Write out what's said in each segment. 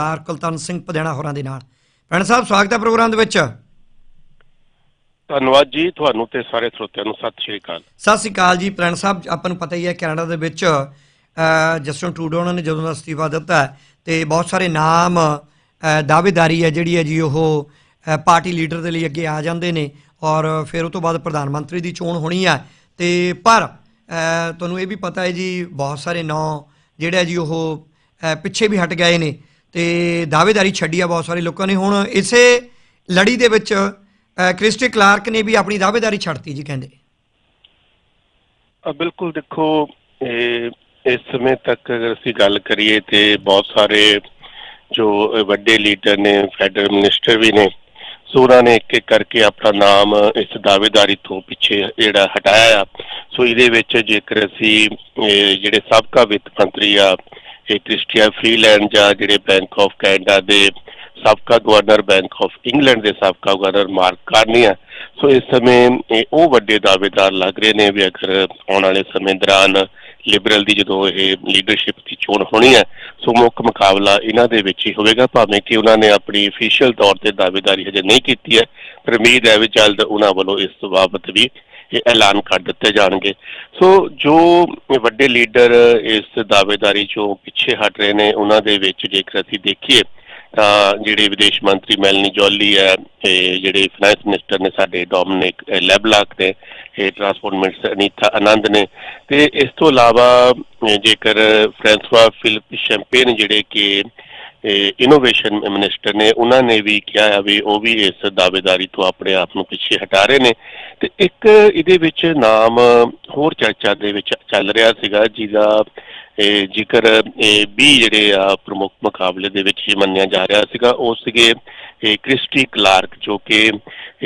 R ਕੁਲਤਨ Singh ਪਧੇਣਾ ਹੋਰਾਂ ਦੇ ਨਾਲ। ਭੈਣ ਸਾਹਿਬ ਸਵਾਗਤ ਹੈ ਪ੍ਰੋਗਰਾਮ ਦੇ ਵਿੱਚ। ਧੰਨਵਾਦ ਜੀ ਤੁਹਾਨੂੰ ਤੇ ਸਾਰੇ ਸਰੋਤਿਆਂ ਨੂੰ ਸਤਿ ਸ਼੍ਰੀ ਅਕਾਲ। ਸਤਿ ਸ੍ਰੀ ਅਕਾਲ ਜੀ ਪ੍ਰਣ ਸਾਹਿਬ ਆਪਾਂ ਨੂੰ ਪਤਾ ਹੀ ਹੈ ਕੈਨੇਡਾ ਦੇ ਵਿੱਚ ਜਸਟਨ ਟਰੂਡੋ ਉਹਨਾਂ ਨੇ ਜਦੋਂ ਦਾ ਅਸਤੀਫਾ ਦਿੱਤਾ ਤੇ ਬਹੁਤ ਸਾਰੇ ਨਾਮ ਦਾਅਵੇਦਾਰੀ ਹੈ ਜਿਹੜੀ ਹੈ ਜੀ ਉਹ ਪਾਰਟੀ ਲੀਡਰ ਦੇ ਲਈ ਅੱਗੇ ਆ ਜਾਂਦੇ ਨੇ ਔਰ ਫਿਰ ਉਹ ਤੋਂ ਬਾਅਦ ਪ੍ਰਧਾਨ ਮੰਤਰੀ ਦੀ ਚੋਣ ਹੋਣੀ ਹੈ। ਤੇ ਪਰ ਤੁਹਾਨੂੰ ਇਹ ਵੀ ਪਤਾ ਹੈ ਜੀ ਬਹੁਤ ਸਾਰੇ ਨਾਂ ਜਿਹੜੇ ਜੀ ਉਹ ਪਿੱਛੇ ਵੀ ਹਟ ਗਏ ਨੇ। ਤੇ ਦਾਅਵੇਦਾਰੀ ਛੱਡੀ ਆ ਬਹੁਤ ਸਾਰੇ ਲੋਕਾਂ ਨੇ। ਹੁਣ ਇਸੇ ਲੜੀ ਦੇ ਵਿੱਚ ਕ੍ਰਿਸਟੀ ਕਲਾਰਕ ਨੇ ਵੀ ਆਪਣੀ ਦਾਅਵੇਦਾਰੀ ਛੱਡਤੀ ਜੀ ਕਹਿੰਦੇ। ਬਿਲਕੁਲ ਦੇਖੋ ਇਸ ਸਮੇਂ ਤੱਕ ਅਗਰ ਅਸੀਂ ਗੱਲ ਕਰੀਏ ਤੇ ਬਹੁਤ ਸਾਰੇ ਜੋ ਵੱਡੇ ਲੀਡਰ ਨੇ, ਫੈਡਰਲ ਮਿਨਿਸਟਰ ਵੀ ਨੇ ਸੋ ਉਹਨਾਂ ਨੇ ਇੱਕ ਇੱਕ ਕਰਕੇ ਆਪਣਾ ਨਾਮ ਇਸ ਦਾਅਵੇਦਾਰੀ ਤੋਂ ਪਿੱਛੇ ਜਿਹੜਾ ਹਟਾਇਆ ਆ। ਸੋ ਇਹਦੇ ਵਿੱਚ ਜੇਕਰ ਅਸੀਂ ਜਿਹੜੇ ਸਾਬਕਾ ਵਿੱਤ ਮੰਤਰੀ ਆ ਇਹ ਕ੍ਰਿਸਟੀਆ ਫਰੀਲੈਂਡ ਜਾਂ ਜਿਹੜੇ ਬੈਂਕ ਆਫ ਕੈਨੇਡਾ ਦੇ ਸਾਬਕਾ ਗਵਰਨਰ, ਬੈਂਕ ਆਫ ਇੰਗਲੈਂਡ ਦੇ ਸਾਬਕਾ ਗਵਰਨਰ ਮਾਰਕ ਕਾਰਨੀ ਆ। ਸੋ ਇਸ ਸਮੇਂ ਉਹ ਵੱਡੇ ਦਾਅਵੇਦਾਰ ਲੱਗ ਰਹੇ ਨੇ ਵੀ ਅਗਰ ਆਉਣ ਵਾਲੇ ਸਮੇਂ ਦੌਰਾਨ ਲਿਬਰਲ ਦੀ ਜਦੋਂ ਇਹ ਲੀਡਰਸ਼ਿਪ ਦੀ ਚੋਣ ਹੋਣੀ ਹੈ ਸੋ ਮੁੱਖ ਮੁਕਾਬਲਾ ਇਹਨਾਂ ਦੇ ਵਿੱਚ ਹੀ ਹੋਵੇਗਾ। ਭਾਵੇਂ ਕਿ ਉਹਨਾਂ ਨੇ ਆਪਣੀ ਅਫੀਸ਼ੀਅਲ ਤੌਰ ਤੇ ਦਾਅਵੇਦਾਰੀ ਹਜੇ ਨਹੀਂ ਕੀਤੀ ਹੈ, ਪਰ ਉਮੀਦ ਹੈ ਵੀ ਜਲਦ ਉਹਨਾਂ ਵੱਲੋਂ ਇਸ ਬਾਬਤ ਵੀ ਇਹ ਐਲਾਨ ਕਰ ਦਿੱਤੇ ਜਾਣਗੇ। ਸੋ ਜੋ ਵੱਡੇ ਲੀਡਰ ਇਸ ਦਾਅਵੇਦਾਰੀ ਚੋਂ ਪਿੱਛੇ ਹਟ ਰਹੇ ਨੇ, ਉਹਨਾਂ ਦੇ ਵਿੱਚ ਜੇਕਰ ਅਸੀਂ ਦੇਖੀਏ, ਤਾਂ ਜਿਹੜੇ ਵਿਦੇਸ਼ ਮੰਤਰੀ ਮੈਲਨੀ ਜੋਲੀ ਹੈ ਤੇ ਜਿਹੜੇ ਫਾਈਨੈਂਸ ਮਿਨਿਸਟਰ ਨੇ ਸਾਡੇ ਡੋਮਨਿਕ ਲੈਬਲਾਕ ਨੇ ਇਹ ਟਰਾਂਸਪੋਰਟ ਮਿਨਿਸਟਰ ਅਨੀਤਾ ਆਨੰਦ ਨੇ। ਤੇ ਇਸ ਤੋਂ ਇਲਾਵਾ ਜੇਕਰ ਫ੍ਰਾਂਸਵਾ ਫਿਲਿਪ ਸ਼ੈਂਪੇਨ ਜਿਹੜੇ ਕਿ ਇਨੋਵੇਸ਼ਨ ਮਿਨਿਸਟਰ ਨੇ, ਉਹਨਾਂ ਨੇ ਵੀ ਕਿਹਾ ਹੈ ਵੀ ਉਹ ਵੀ ਇਸ ਦਾਅਵੇਦਾਰੀ ਤੋਂ ਆਪਣੇ ਆਪ ਨੂੰ ਪਿੱਛੇ ਹਟਾ ਰਹੇ ਨੇ। ਤੇ ਇੱਕ ਇਹਦੇ ਵਿੱਚ ਨਾਮ ਹੋਰ ਚਰਚਾ ਦੇ ਵਿੱਚ ਚੱਲ ਰਿਹਾ ਸੀਗਾ, ਜਿਹਦਾ ਜ਼ਿਕਰ ਇਹ 20 ਜਿਹੜੇ ਆ ਪ੍ਰਮੁੱਖ ਮੁਕਾਬਲੇ ਦੇ ਵਿੱਚ ਹੀ ਮੰਨਿਆ ਜਾ ਰਿਹਾ ਸੀਗਾ। ਉਹ ਸੀਗੇ ਇਹ ਕ੍ਰਿਸਟੀ ਕਲਾਰਕ, ਜੋ ਕਿ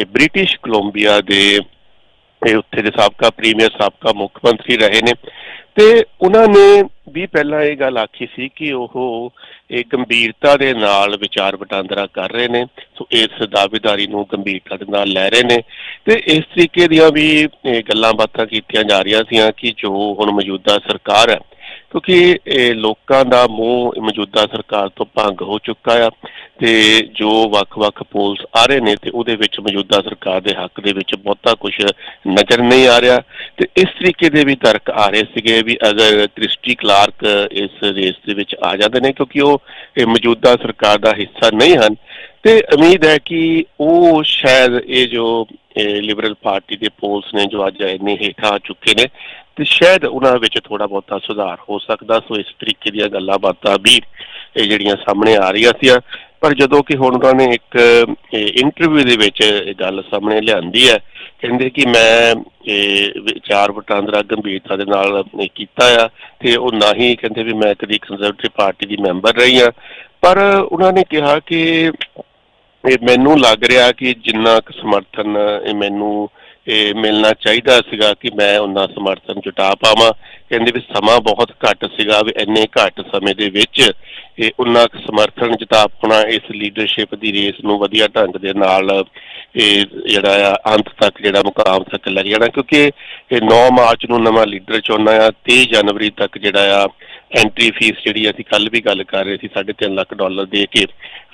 ਬ੍ਰਿਟਿਸ਼ ਕੋਲੰਬੀਆ ਦੇ ਉੱਥੇ ਦੇ ਸਾਬਕਾ ਪ੍ਰੀਮੀਅਰ, ਸਾਬਕਾ ਮੁੱਖ ਮੰਤਰੀ ਰਹੇ ਨੇ। ਤੇ ਉਹਨਾਂ ਨੇ ਵੀ ਪਹਿਲਾਂ ਇਹ ਗੱਲ ਆਖੀ ਸੀ ਕਿ ਉਹ ਇਹ ਗੰਭੀਰਤਾ ਦੇ ਨਾਲ ਵਿਚਾਰ ਵਟਾਂਦਰਾ ਕਰ ਰਹੇ ਨੇ, ਸੋ ਇਸ ਦਾਅਵੇਦਾਰੀ ਨੂੰ ਗੰਭੀਰਤਾ ਦੇ ਨਾਲ ਲੈ ਰਹੇ ਨੇ। ਤੇ ਇਸ ਤਰੀਕੇ ਦੀਆਂ ਵੀ ਗੱਲਾਂ ਬਾਤਾਂ ਕੀਤੀਆਂ ਜਾ ਰਹੀਆਂ ਸੀਆਂ ਕਿ ਜੋ ਹੁਣ ਮੌਜੂਦਾ ਸਰਕਾਰ ਹੈ ਕਿਉਂਕਿ ਇਹ ਲੋਕਾਂ ਦਾ ਮੂੰਹ ਮੌਜੂਦਾ ਸਰਕਾਰ ਤੋਂ ਭੰਗ ਹੋ ਚੁੱਕਾ ਆ ਤੇ ਜੋ ਵੱਖ-ਵੱਖ ਪੋਲਸ ਆ ਰਹੇ ਨੇ ਤੇ ਉਹਦੇ ਵਿੱਚ ਮੌਜੂਦਾ ਸਰਕਾਰ ਦੇ ਹੱਕ ਦੇ ਵਿੱਚ ਬਹੁਤਾ ਕੁਝ ਨਜ਼ਰ ਨਹੀਂ ਆ ਰਿਹਾ ਤੇ ਇਸ ਤਰੀਕੇ ਦੇ ਵੀ ਤਰਕ ਆ ਰਹੇ ਸੀਗੇ ਵੀ ਅਗਰ ਕ੍ਰਿਸਟੀ ਕਲਾਰਕ ਇਸ ਰੇਸ ਦੇ ਵਿੱਚ ਆ ਜਾਂਦੇ ਨੇ ਕਿਉਂਕਿ ਉਹ ਮੌਜੂਦਾ ਸਰਕਾਰ ਦਾ ਹਿੱਸਾ ਨਹੀਂ ਹਨ ਤੇ ਉਮੀਦ ਹੈ ਕਿ ਉਹ ਸ਼ਾਇਦ ਇਹ ਜੋ ਲਿਬਰਲ ਪਾਰਟੀ ਦੇ ਪੋਲਸ ਨੇ ਜੋ ਅੱਜ ਇੰਨੇ ਹੇਠਾਂ ਆ ਚੁੱਕੇ ਨੇ ਤੇ ਸ਼ਾਇਦ ਉਹਨਾਂ ਵਿੱਚ ਥੋੜਾ ਬਹੁਤਾ ਸੁਧਾਰ ਹੋ ਸਕਦਾ, ਸੋ ਇਸ ਤਰੀਕੇ ਦੀਆਂ ਗੱਲਾਂ ਬਾਤਾਂ ਵੀ ਇਹ ਜਿਹੜੀਆਂ ਸਾਹਮਣੇ ਆ ਰਹੀਆਂ ਸੀ ਪਰ ਜਦੋਂ ਕਿ ਹੁਣ ਉਹਨਾਂ ਨੇ ਇੱਕ ਇੰਟਰਵਿਊ ਦੇ ਵਿੱਚ ਇਹ ਗੱਲ ਸਾਹਮਣੇ ਲਿਆਂਦੀ ਹੈ, ਕਹਿੰਦੇ ਕਿ ਮੈਂ ਇਹ ਵਿਚਾਰ ਵਟਾਂਦਰਾ ਗੰਭੀਰਤਾ ਦੇ ਨਾਲ ਕੀਤਾ ਆ ਤੇ ਉਹ ਨਾ ਹੀ ਕਹਿੰਦੇ ਵੀ ਮੈਂ ਕਦੀ ਕੰਜ਼ਰਵੇਟਿਵ ਪਾਰਟੀ ਦੀ ਮੈਂਬਰ ਰਹੀ ਆ ਪਰ ਉਹਨਾਂ ਨੇ ਕਿਹਾ ਕਿ ਇਹ ਮੈਨੂੰ ਲੱਗ ਰਿਹਾ ਕਿ ਜਿੰਨਾ ਕੁ ਸਮਰਥਨ ਇਹ ਮੈਨੂੰ ਇਹ ਮਿਲਣਾ ਚਾਹੀਦਾ ਸੀਗਾ ਕਿ ਮੈਂ ਉਹਨਾਂ ਸਮਰਥਨ ਜੁਟਾ ਪਾਵਾਂ। ਕਹਿੰਦੇ ਵੀ ਸਮਾਂ ਬਹੁਤ ਘੱਟ ਸੀਗਾ ਵੀ ਇੰਨੇ ਘੱਟ ਸਮੇਂ ਦੇ ਵਿੱਚ ਇਹ ਉਹਨਾਂ ਸਮਰਥਨ ਜਤਾ ਪਾਉਣਾ, ਇਸ ਲੀਡਰਸ਼ਿਪ ਦੀ ਰੇਸ ਨੂੰ ਵਧੀਆ ਢੰਗ ਦੇ ਨਾਲ ਇਹ ਜਿਹੜਾ ਆ ਅੰਤ ਤੱਕ ਜਿਹੜਾ ਮੁਕਾਮ ਤੱਕ ਲੈ ਜਾਣਾ। ਕਿਉਂਕਿ ਇਹ 9 ਮਾਰਚ ਨੂੰ ਨਵਾਂ ਲੀਡਰ ਚੁਣਨਾ ਆ 23 ਜਨਵਰੀ ਤੱਕ ਜਿਹੜਾ ਆ ਐਂਟਰੀ ਫੀਸ ਜਿਹੜੀ ਅਸੀਂ ਕੱਲ ਵੀ ਗੱਲ ਕਰ ਰਹੇ ਸੀ 3.5 ਲੱਖ ਡਾਲਰ ਦੇ ਕੇ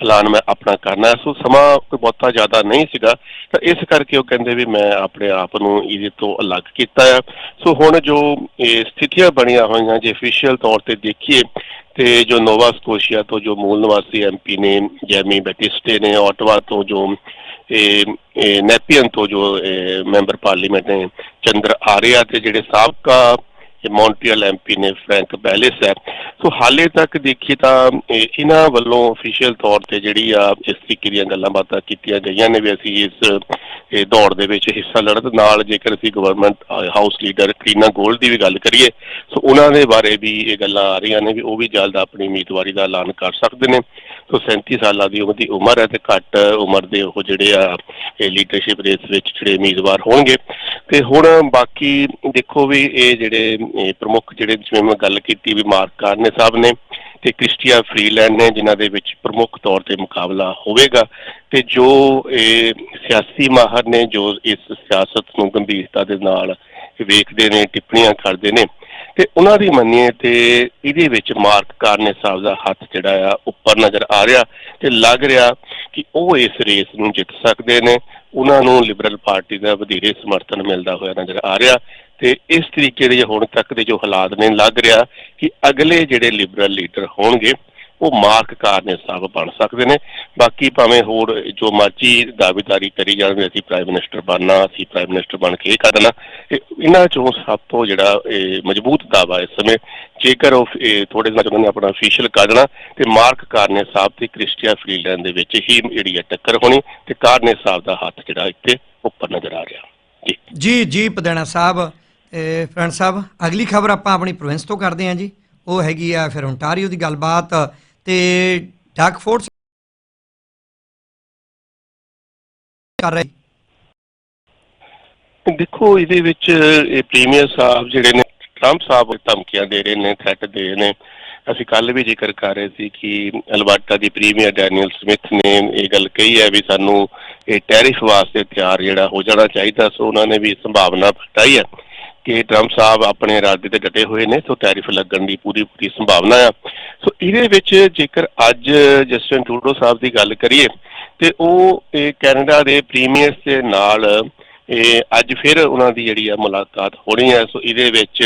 ਐਲਾਨ ਮੈਂ ਆਪਣਾ ਕਰਨਾ ਸੋ ਸਮਾਂ ਕੋਈ ਬਹੁਤਾ ਜ਼ਿਆਦਾ ਨਹੀਂ ਸੀਗਾ। ਤਾਂ ਇਸ ਕਰਕੇ ਉਹ ਕਹਿੰਦੇ ਵੀ ਮੈਂ ਆਪਣੇ ਆਪ ਨੂੰ ਇਹਦੇ ਤੋਂ ਅਲੱਗ ਕੀਤਾ ਆ। ਸੋ ਹੁਣ ਜੋ ਇਹ ਸਥਿਤੀਆਂ ਬਣੀਆਂ ਹੋਈਆਂ ਜੇ ਅਫੀਸ਼ੀਅਲ ਤੌਰ ਤੇ ਦੇਖੀਏ, ਤੇ ਜੋ ਨੋਵਾ ਸਕੋਸ਼ੀਆ ਤੋਂ ਜੋ ਮੂਲ ਨਿਵਾਸੀ ਐਮਪੀ ਨੇ, ਜੈਮੀ ਬੈਟਿਸਟੇ ਨੇ ਆਟਵਾ ਤੋਂ ਜੋ ਇਹ ਨੈਪੀਅਨ ਤੋਂ ਜੋ ਮੈਂਬਰ ਪਾਰਲੀਮੈਂਟ ਨੇ, ਚੰਦਰ ਆਰਿਆ ਤੇ ਜਿਹੜੇ ਸਾਬਕਾ ਮੌਂਟਰੀਅਲ ਐਮਪੀ ਨੇ ਫ੍ਰੈਂਕ ਬੈਲਿਸ ਹੈ। ਸੋ ਹਾਲੇ ਤੱਕ ਦੇਖੀ ਤਾਂ ਇਹਨਾਂ ਵੱਲੋਂ ਅਫੀਸ਼ੀਅਲ ਤੌਰ ਤੇ ਜਿਹੜੀ ਆ, ਇਸ ਤਰੀਕੇ ਦੀਆਂ ਗੱਲਾਂ ਬਾਤਾਂ ਕੀਤੀਆਂ ਗਈਆਂ ਨੇ ਵੀ ਅਸੀਂ ਇਸ ਦੌੜ ਦੇ ਵਿੱਚ ਹਿੱਸਾ ਲੜਨ ਨਾਲ ਜੇਕਰ ਅਸੀਂ government house leader Kareena gold ਦੀ ਵੀ ਗੱਲ ਕਰੀਏ, ਸੋ ਉਹਨਾਂ ਦੇ ਬਾਰੇ ਵੀ ਇਹ ਗੱਲਾਂ ਆ ਰਹੀਆਂ ਨੇ ਵੀ ਉਹ ਵੀ ਜਲਦ ਆਪਣੀ ਉਮੀਦਵਾਰੀ ਦਾ ਐਲਾਨ ਕਰ ਸਕਦੇ ਨੇ। ਸੋ 37 ਸਾਲਾਂ ਦੀ ਉਹਦੀ ਉਮਰ ਹੈ ਤੇ ਘੱਟ ਉਮਰ ਦੇ ਉਹ ਜਿਹੜੇ ਆ, ਇਹ ਲੀਡਰਸ਼ਿਪ ਰੇਸ ਵਿੱਚ ਜਿਹੜੇ ਉਮੀਦਵਾਰ ਹੋਣਗੇ। ਤੇ ਹੁਣ ਬਾਕੀ ਦੇਖੋ ਵੀ ਇਹ ਜਿਹੜੇ ਪ੍ਰਮੁੱਖ ਜਿਹੜੇ ਜਿਵੇਂ ਮੈਂ ਗੱਲ ਕੀਤੀ ਵੀ ਮਾਰਕ ਕਾਰਨੇ ਸਾਹਿਬ ਨੇ ਤੇ ਕ੍ਰਿਸਟੀਆ ਫਰੀਲੈਂਡ ਨੇ, ਜਿਨ੍ਹਾਂ ਦੇ ਵਿੱਚ ਪ੍ਰਮੁੱਖ ਤੌਰ ਤੇ ਮੁਕਾਬਲਾ ਹੋਵੇਗਾ। ਤੇ ਜੋ ਇਹ ਸਿਆਸੀ ਮਾਹਰ ਨੇ, ਜੋ ਇਸ ਸਿਆਸਤ ਨੂੰ ਗੰਭੀਰਤਾ ਦੇ ਨਾਲ ਵੇਖਦੇ ਨੇ, ਟਿੱਪਣੀਆਂ ਕਰਦੇ ਨੇ ਤੇ ਉਹਨਾਂ ਦੀ ਮੰਨੀਏ ਤੇ ਇਹਦੇ ਵਿੱਚ ਮਾਰਕ ਕਾਰਨੇ ਸਾਹਿਬ ਦਾ ਹੱਥ ਜਿਹੜਾ ਆ ਉੱਪਰ ਨਜ਼ਰ ਆ ਰਿਹਾ ਤੇ ਲੱਗ ਰਿਹਾ ਕਿ ਉਹ ਇਸ ਰੇਸ ਨੂੰ ਜਿੱਤ ਸਕਦੇ ਨੇ। ਉਹਨਾਂ ਨੂੰ ਲਿਬਰਲ ਪਾਰਟੀ ਦਾ ਵਧੇਰੇ ਸਮਰਥਨ ਮਿਲਦਾ ਹੋਇਆ ਨਜ਼ਰ ਆ ਰਿਹਾ ਤੇ ਇਸ ਤਰੀਕੇ ਦੇ ਹੁਣ ਤੱਕ ਦੇ ਜੋ ਹਾਲਾਤ ਨੇ, ਲੱਗ ਰਿਹਾ ਕਿ ਅਗਲੇ ਜਿਹੜੇ ਲਿਬਰਲ ਲੀਡਰ ਹੋਣਗੇ ਉਹ ਮਾਰਕ ਕਾਰਨੇ ਸਾਹਿਬ ਬਣ ਸਕਦੇ ਨੇ। ਬਾਕੀ ਭਾਵੇਂ ਹੋਰ ਜੋ ਮਰਜ਼ੀ ਦਾਅਵੇਦਾਰੀ ਕਰੀ ਜਾਣ ਅਸੀਂ ਪ੍ਰਾਈਮ ਮਿਨਿਸਟਰ ਬਣਨਾ, ਅਸੀਂ ਪ੍ਰਾਈਮ ਮਿਨਿਸਟਰ ਬਣ ਕੇ ਇਹ ਕਰਨਾ ਇਹਨਾਂ ਚੋਂ ਸਭ ਤੋਂ ਜਿਹੜਾ ਮਜ਼ਬੂਤ ਦਾਅਵਾ ਇਸ ਸਮੇਂ, ਜੇਕਰ ਉਹ ਥੋੜੇ ਦਿਨਾਂ ਚ ਆਪਣਾ ਅਫੀਸ਼ੀਅਲ ਕੱਢਣਾ ਤੇ ਮਾਰਕ ਕਾਰਨੇ ਸਾਹਿਬ ਤੇ ਕ੍ਰਿਸਟੀਆ ਫਰੀਲੈਂਡ ਦੇ ਵਿੱਚ ਹੀ ਜਿਹੜੀ ਹੈ ਟੱਕਰ ਹੋਣੀ ਤੇ ਕਾਰਨੇ ਸਾਹਿਬ ਦਾ ਹੱਥ ਜਿਹੜਾ ਇੱਥੇ ਉੱਪਰ ਨਜ਼ਰ ਆ ਰਿਹਾ। ਜੀ। ਜੀ ਜੀ, ਪਦੈਣਾ ਸਾਹਿਬ ਫਰੈਂਡ ਸਾਹਿਬ, ਅਗਲੀ ਖਬਰ ਆਪਾਂ ਆਪਣੀ ਪ੍ਰੋਵਿੰਸ ਤੋਂ ਕਰਦੇ ਹਾਂ ਜੀ। ਉਹ ਹੈਗੀ ਆ ਫਿਰ ਓਨਟਾਰੀਓ ਦੀ ਗੱਲਬਾਤ। ਤੇ ਡਾਕ ਕਰ ਰਹੇ। ਦੇਖੋ, ਇਹਦੇ ਵਿੱਚ ਇਹ ਪ੍ਰੀਮੀਅਰ ਸਾਹਿਬ ਜਿਹੜੇ ਨੇ, ਟਰੰਪ ਸਾਹਿਬ ਧਮਕੀਆਂ ਦੇ ਰਹੇ ਨੇ ਥ੍ਰੈਟ ਦੇ ਰਹੇ ਨੇ। ਅਸੀਂ ਕੱਲ ਵੀ ਜ਼ਿਕਰ ਕਰ ਰਹੇ ਸੀ ਕਿ ਅਲਬਰਟਾ ਦੀ ਪ੍ਰੀਮੀਅਰ ਡੈਨੀਅਲ ਸਮਿਥ ਨੇ ਇਹ ਗੱਲ ਕਹੀ ਹੈ ਵੀ ਸਾਨੂੰ ਇਹ ਟੈਰਿਫ ਵਾਸਤੇ ਤਿਆਰ ਜਿਹੜਾ ਹੋ ਜਾਣਾ ਚਾਹੀਦਾ, ਸੋ ਉਹਨਾਂ ਨੇ ਵੀ ਸੰਭਾਵਨਾ ਪ੍ਰਗਟਾਈ ਹੈ। ਕਿ ਟਰੰਪ ਸਾਹਿਬ ਆਪਣੇ ਇਰਾਦੇ ਤੇ ਡਟੇ ਹੋਏ ਨੇ, ਸੋ ਟੈਰਿਫ ਲੱਗਣ ਦੀ ਪੂਰੀ ਪੂਰੀ ਸੰਭਾਵਨਾ ਆ। ਸੋ ਇਹਦੇ ਵਿੱਚ ਜੇਕਰ ਅੱਜ ਜਸਟਨ ਟਰੂਡੋ ਸਾਹਿਬ ਦੀ ਗੱਲ ਕਰੀਏ, ਤੇ ਉਹ, ਇਹ ਕੈਨੇਡਾ ਦੇ ਪ੍ਰੀਮੀਅਰਸ ਦੇ ਨਾਲ, ਇਹ ਅੱਜ ਫਿਰ ਉਹਨਾਂ ਦੀ ਜਿਹੜੀ ਆ ਮੁਲਾਕਾਤ ਹੋਣੀ ਹੈ ਸੋ ਇਹਦੇ ਵਿੱਚ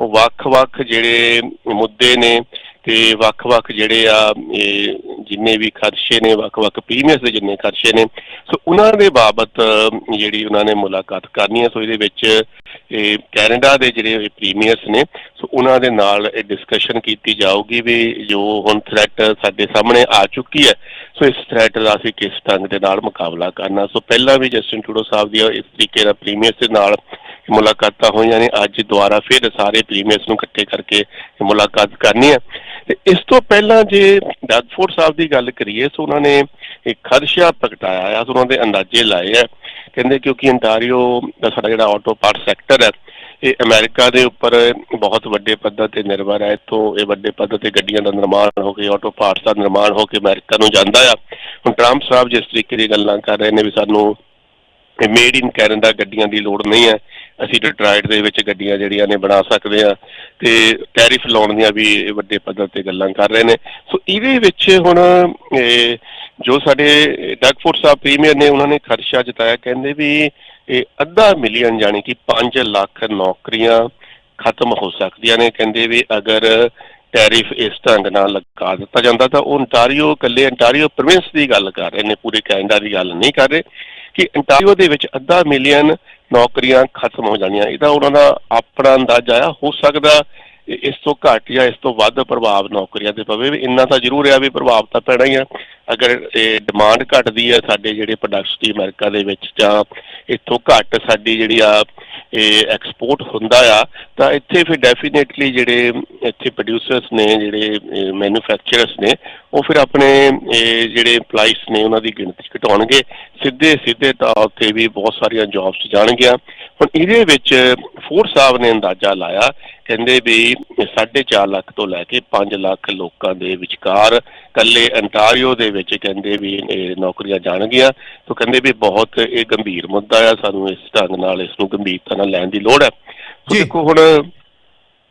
ਉਹ ਵੱਖ-ਵੱਖ ਜਿਹੜੇ ਮੁੱਦੇ ਨੇ ਤੇ ਵੱਖ-ਵੱਖ ਜਿਹੜੇ ਆ, ਇਹ ਜਿੰਨੇ ਵੀ ਖਰਚੇ ਨੇ ਵੱਖ-ਵੱਖ ਪ੍ਰੀਮੀਅਰਸ ਦੇ ਜਿੰਨੇ ਖਰਚੇ ਨੇ। ਸੋ ਉਹਨਾਂ ਦੇ ਬਾਬਤ ਜਿਹੜੀ ਉਹਨਾਂ ਨੇ ਮੁਲਾਕਾਤ ਕਰਨੀ ਹੈ ਸੋ ਇਹਦੇ ਵਿੱਚ ਇਹ ਕੈਨੇਡਾ ਦੇ ਜਿਹੜੇ ਪ੍ਰੀਮੀਅਰਸ ਨੇ, ਸੋ ਉਹਨਾਂ ਦੇ ਨਾਲ ਇਹ ਡਿਸਕਸ਼ਨ ਕੀਤੀ ਜਾਊਗੀ ਵੀ ਜੋ ਹੁਣ ਥ੍ਰੈਟ ਸਾਡੇ ਸਾਹਮਣੇ ਆ ਚੁੱਕੀ ਹੈ, ਸੋ ਇਸ ਥ੍ਰੈਟ ਦਾ ਅਸੀਂ ਕਿਸ ਢੰਗ ਦੇ ਨਾਲ ਮੁਕਾਬਲਾ ਕਰਨਾ। ਸੋ ਪਹਿਲਾਂ ਵੀ ਜਸਟਿਨ ਟੂਡੋ ਸਾਹਿਬ ਦੀ ਇਸ ਤਰੀਕੇ ਨਾਲ ਪ੍ਰੀਮੀਅਰਸ ਦੇ ਨਾਲ ਮੁਲਾਕਾਤਾਂ ਹੋਈਆਂ ਨੇ। ਅੱਜ ਦੁਬਾਰਾ ਫਿਰ ਸਾਰੇ ਪ੍ਰੀਮੀਅਰਸ ਨੂੰ ਇਕੱਠੇ ਕਰਕੇ ਮੁਲਾਕਾਤ ਕਰਨੀ ਹੈ। ਤੇ ਇਸ ਤੋਂ ਪਹਿਲਾਂ ਜੇ ਡਗਫੋਰਡ ਸਾਹਿਬ ਦੀ ਗੱਲ ਕਰੀਏ, ਸੋ ਉਹਨਾਂ ਨੇ ਇੱਕ ਖਦਸ਼ਾ ਪ੍ਰਗਟਾਇਆ ਆ, ਸੋ ਉਹਨਾਂ ਦੇ ਅੰਦਾਜ਼ੇ ਲਾਏ ਆ ਕਹਿੰਦੇ ਕਿਉਂਕਿ ਅੰਟਾਰੀਓ ਦਾ ਸਾਡਾ ਜਿਹੜਾ ਆਟੋ ਪਾਰਟ ਸੈਕਟਰ ਹੈ, ਇਹ ਅਮਰੀਕਾ ਦੇ ਉੱਪਰ ਬਹੁਤ ਵੱਡੇ ਪੱਧਰ ਤੇ ਨਿਰਭਰ ਹੈ। ਇੱਥੋਂ ਇਹ ਵੱਡੇ ਪੱਧਰ ਤੇ ਗੱਡੀਆਂ ਦਾ ਨਿਰਮਾਣ ਹੋ ਕੇ ਆਟੋ ਪਾਰਟਸ ਦਾ ਨਿਰਮਾਣ ਹੋ ਕੇ ਅਮਰੀਕਾ ਨੂੰ ਜਾਂਦਾ ਆ। ਹੁਣ ਟਰੰਪ ਸਾਹਿਬ ਜਿਸ ਤਰੀਕੇ ਦੀ ਗੱਲਾਂ ਕਰ ਰਹੇ ਨੇ ਵੀ ਸਾਨੂੰ ਮੇਡ ਇਨ ਕੈਨੇਡਾ ਗੱਡੀਆਂ ਦੀ ਲੋੜ ਨਹੀਂ ਹੈ, ਅਸੀਂ ਡਿਟਰਾਈਟ ਦੇ ਵਿੱਚ ਗੱਡੀਆਂ ਜਿਹੜੀਆਂ ਨੇ ਬਣਾ ਸਕਦੇ ਆ ਤੇ ਟੈਰਿਫ ਲਾਉਣ ਦੀਆਂ ਵੀ ਵੱਡੇ ਪੱਧਰ ਤੇ ਗੱਲਾਂ ਕਰ ਰਹੇ ਨੇ। ਸੋ ਇਹਦੇ ਵਿੱਚ ਹੁਣ ਇਹ ਜੋ ਸਾਡੇ ਡਗਫੋਰਡ ਸਾਹਿਬ ਪ੍ਰੀਮੀਅਰ ਨੇ, ਉਹਨਾਂ ਨੇ ਖਰਸ਼ਾ ਜਤਾਇਆ, ਕਹਿੰਦੇ ਵੀ ਇਹ ਅੱਧਾ ਮਿਲੀਅਨ ਯਾਨੀ ਕਿ 5 ਲੱਖ ਨੌਕਰੀਆਂ ਖਤਮ ਹੋ ਸਕਦੀਆਂ ਨੇ। ਕਹਿੰਦੇ ਵੀ ਅਗਰ ਟੈਰਿਫ ਇਸ ਢੰਗ ਨਾਲ ਲਗਾ ਦਿੱਤਾ ਜਾਂਦਾ ਤਾਂ ਉਹ ਅੰਟਾਰੀਓ ਇਕੱਲੇ ਅੰਟਾਰੀਓ ਪ੍ਰੋਵਿੰਸ ਦੀ ਗੱਲ ਕਰ ਰਹੇ ਨੇ, ਪੂਰੇ ਕੈਨੇਡਾ ਦੀ ਗੱਲ ਨਹੀਂ ਕਰ ਰਹੇ ਕਿ ਅੰਟਾਰੀਓ ਦੇ ਵਿੱਚ ਅੱਧਾ ਮਿਲੀਅਨ ਨੌਕਰੀਆਂ ਖਤਮ ਹੋ ਜਾਣੀਆਂ। ਇਹਦਾ ਉਹਨਾਂ ਦਾ ਆਪਣਾ ਅੰਦਾਜ਼ਾ ਆ। ਹੋ ਸਕਦਾ ਇਸ ਤੋਂ ਘੱਟ ਜਾਂ ਇਸ ਤੋਂ ਵੱਧ ਪ੍ਰਭਾਵ ਨੌਕਰੀਆਂ ਤੇ ਪਵੇ ਵੀ ਇੰਨਾ ਤਾਂ ਜ਼ਰੂਰ ਆ ਵੀ ਪ੍ਰਭਾਵ ਤਾਂ ਪੈਣਾ ਹੀ ਆ। ਅਗਰ ਇਹ ਡਿਮਾਂਡ ਘਟਦੀ ਹੈ ਸਾਡੇ ਜਿਹੜੇ ਪ੍ਰੋਡਕਟਸ ਦੀ ਅਮਰੀਕਾ ਦੇ ਵਿੱਚ ਜਾਂ ਇੱਥੋਂ ਘੱਟ ਸਾਡੀ ਜਿਹੜੀ ਆ, ਇਹ ਐਕਸਪੋਰਟ ਹੁੰਦਾ ਆ, ਤਾਂ ਇੱਥੇ ਫਿਰ ਡੈਫੀਨੇਟਲੀ ਜਿਹੜੇ ਇੱਥੇ ਪ੍ਰੋਡਿਊਸਰਸ ਨੇ, ਜਿਹੜੇ ਮੈਨੂਫੈਕਚਰਰਸ ਨੇ, ਉਹ ਫਿਰ ਆਪਣੇ ਜਿਹੜੇ EMPLOYEES ਨੇ ਉਹਨਾਂ ਦੀ ਗਿਣਤੀ ਘਟਾਉਣਗੇ। ਸਿੱਧੇ ਸਿੱਧੇ ਤੌਰ ਤੇ ਵੀ ਬਹੁਤ ਸਾਰੀਆਂ ਜੌਬਸ ਜਾਣਗੀਆਂ। ਹੁਣ ਇਹਦੇ ਵਿੱਚ ਫੂਡ ਸਾਹਿਬ ਨੇ ਅੰਦਾਜ਼ਾ ਲਾਇਆ ਕਹਿੰਦੇ ਵੀ 4.5 ਲੱਖ ਤੋਂ ਲੈ ਕੇ 5 ਲੱਖ ਲੋਕਾਂ ਦੇ ਵਿਚਕਾਰ ਕੱਲੇ ਅੰਟਾਰੀਓ ਦੇ ਵਿੱਚ ਕਹਿੰਦੇ ਵੀ ਇਹ ਨੌਕਰੀਆਂ ਜਾਣਗੀਆਂ। ਤਾਂ ਕਹਿੰਦੇ ਵੀ ਬਹੁਤ ਇਹ ਗੰਭੀਰ ਮੁੱਦਾ ਆ ਸਾਨੂੰ ਇਸ ਢੰਗ ਨਾਲ ਇਸ ਨੂੰ ਗੰਭੀਰਤਾ ਨਾਲ ਲੈਣ ਦੀ ਲੋੜ ਹੈ। ਦੇਖੋ ਹੁਣ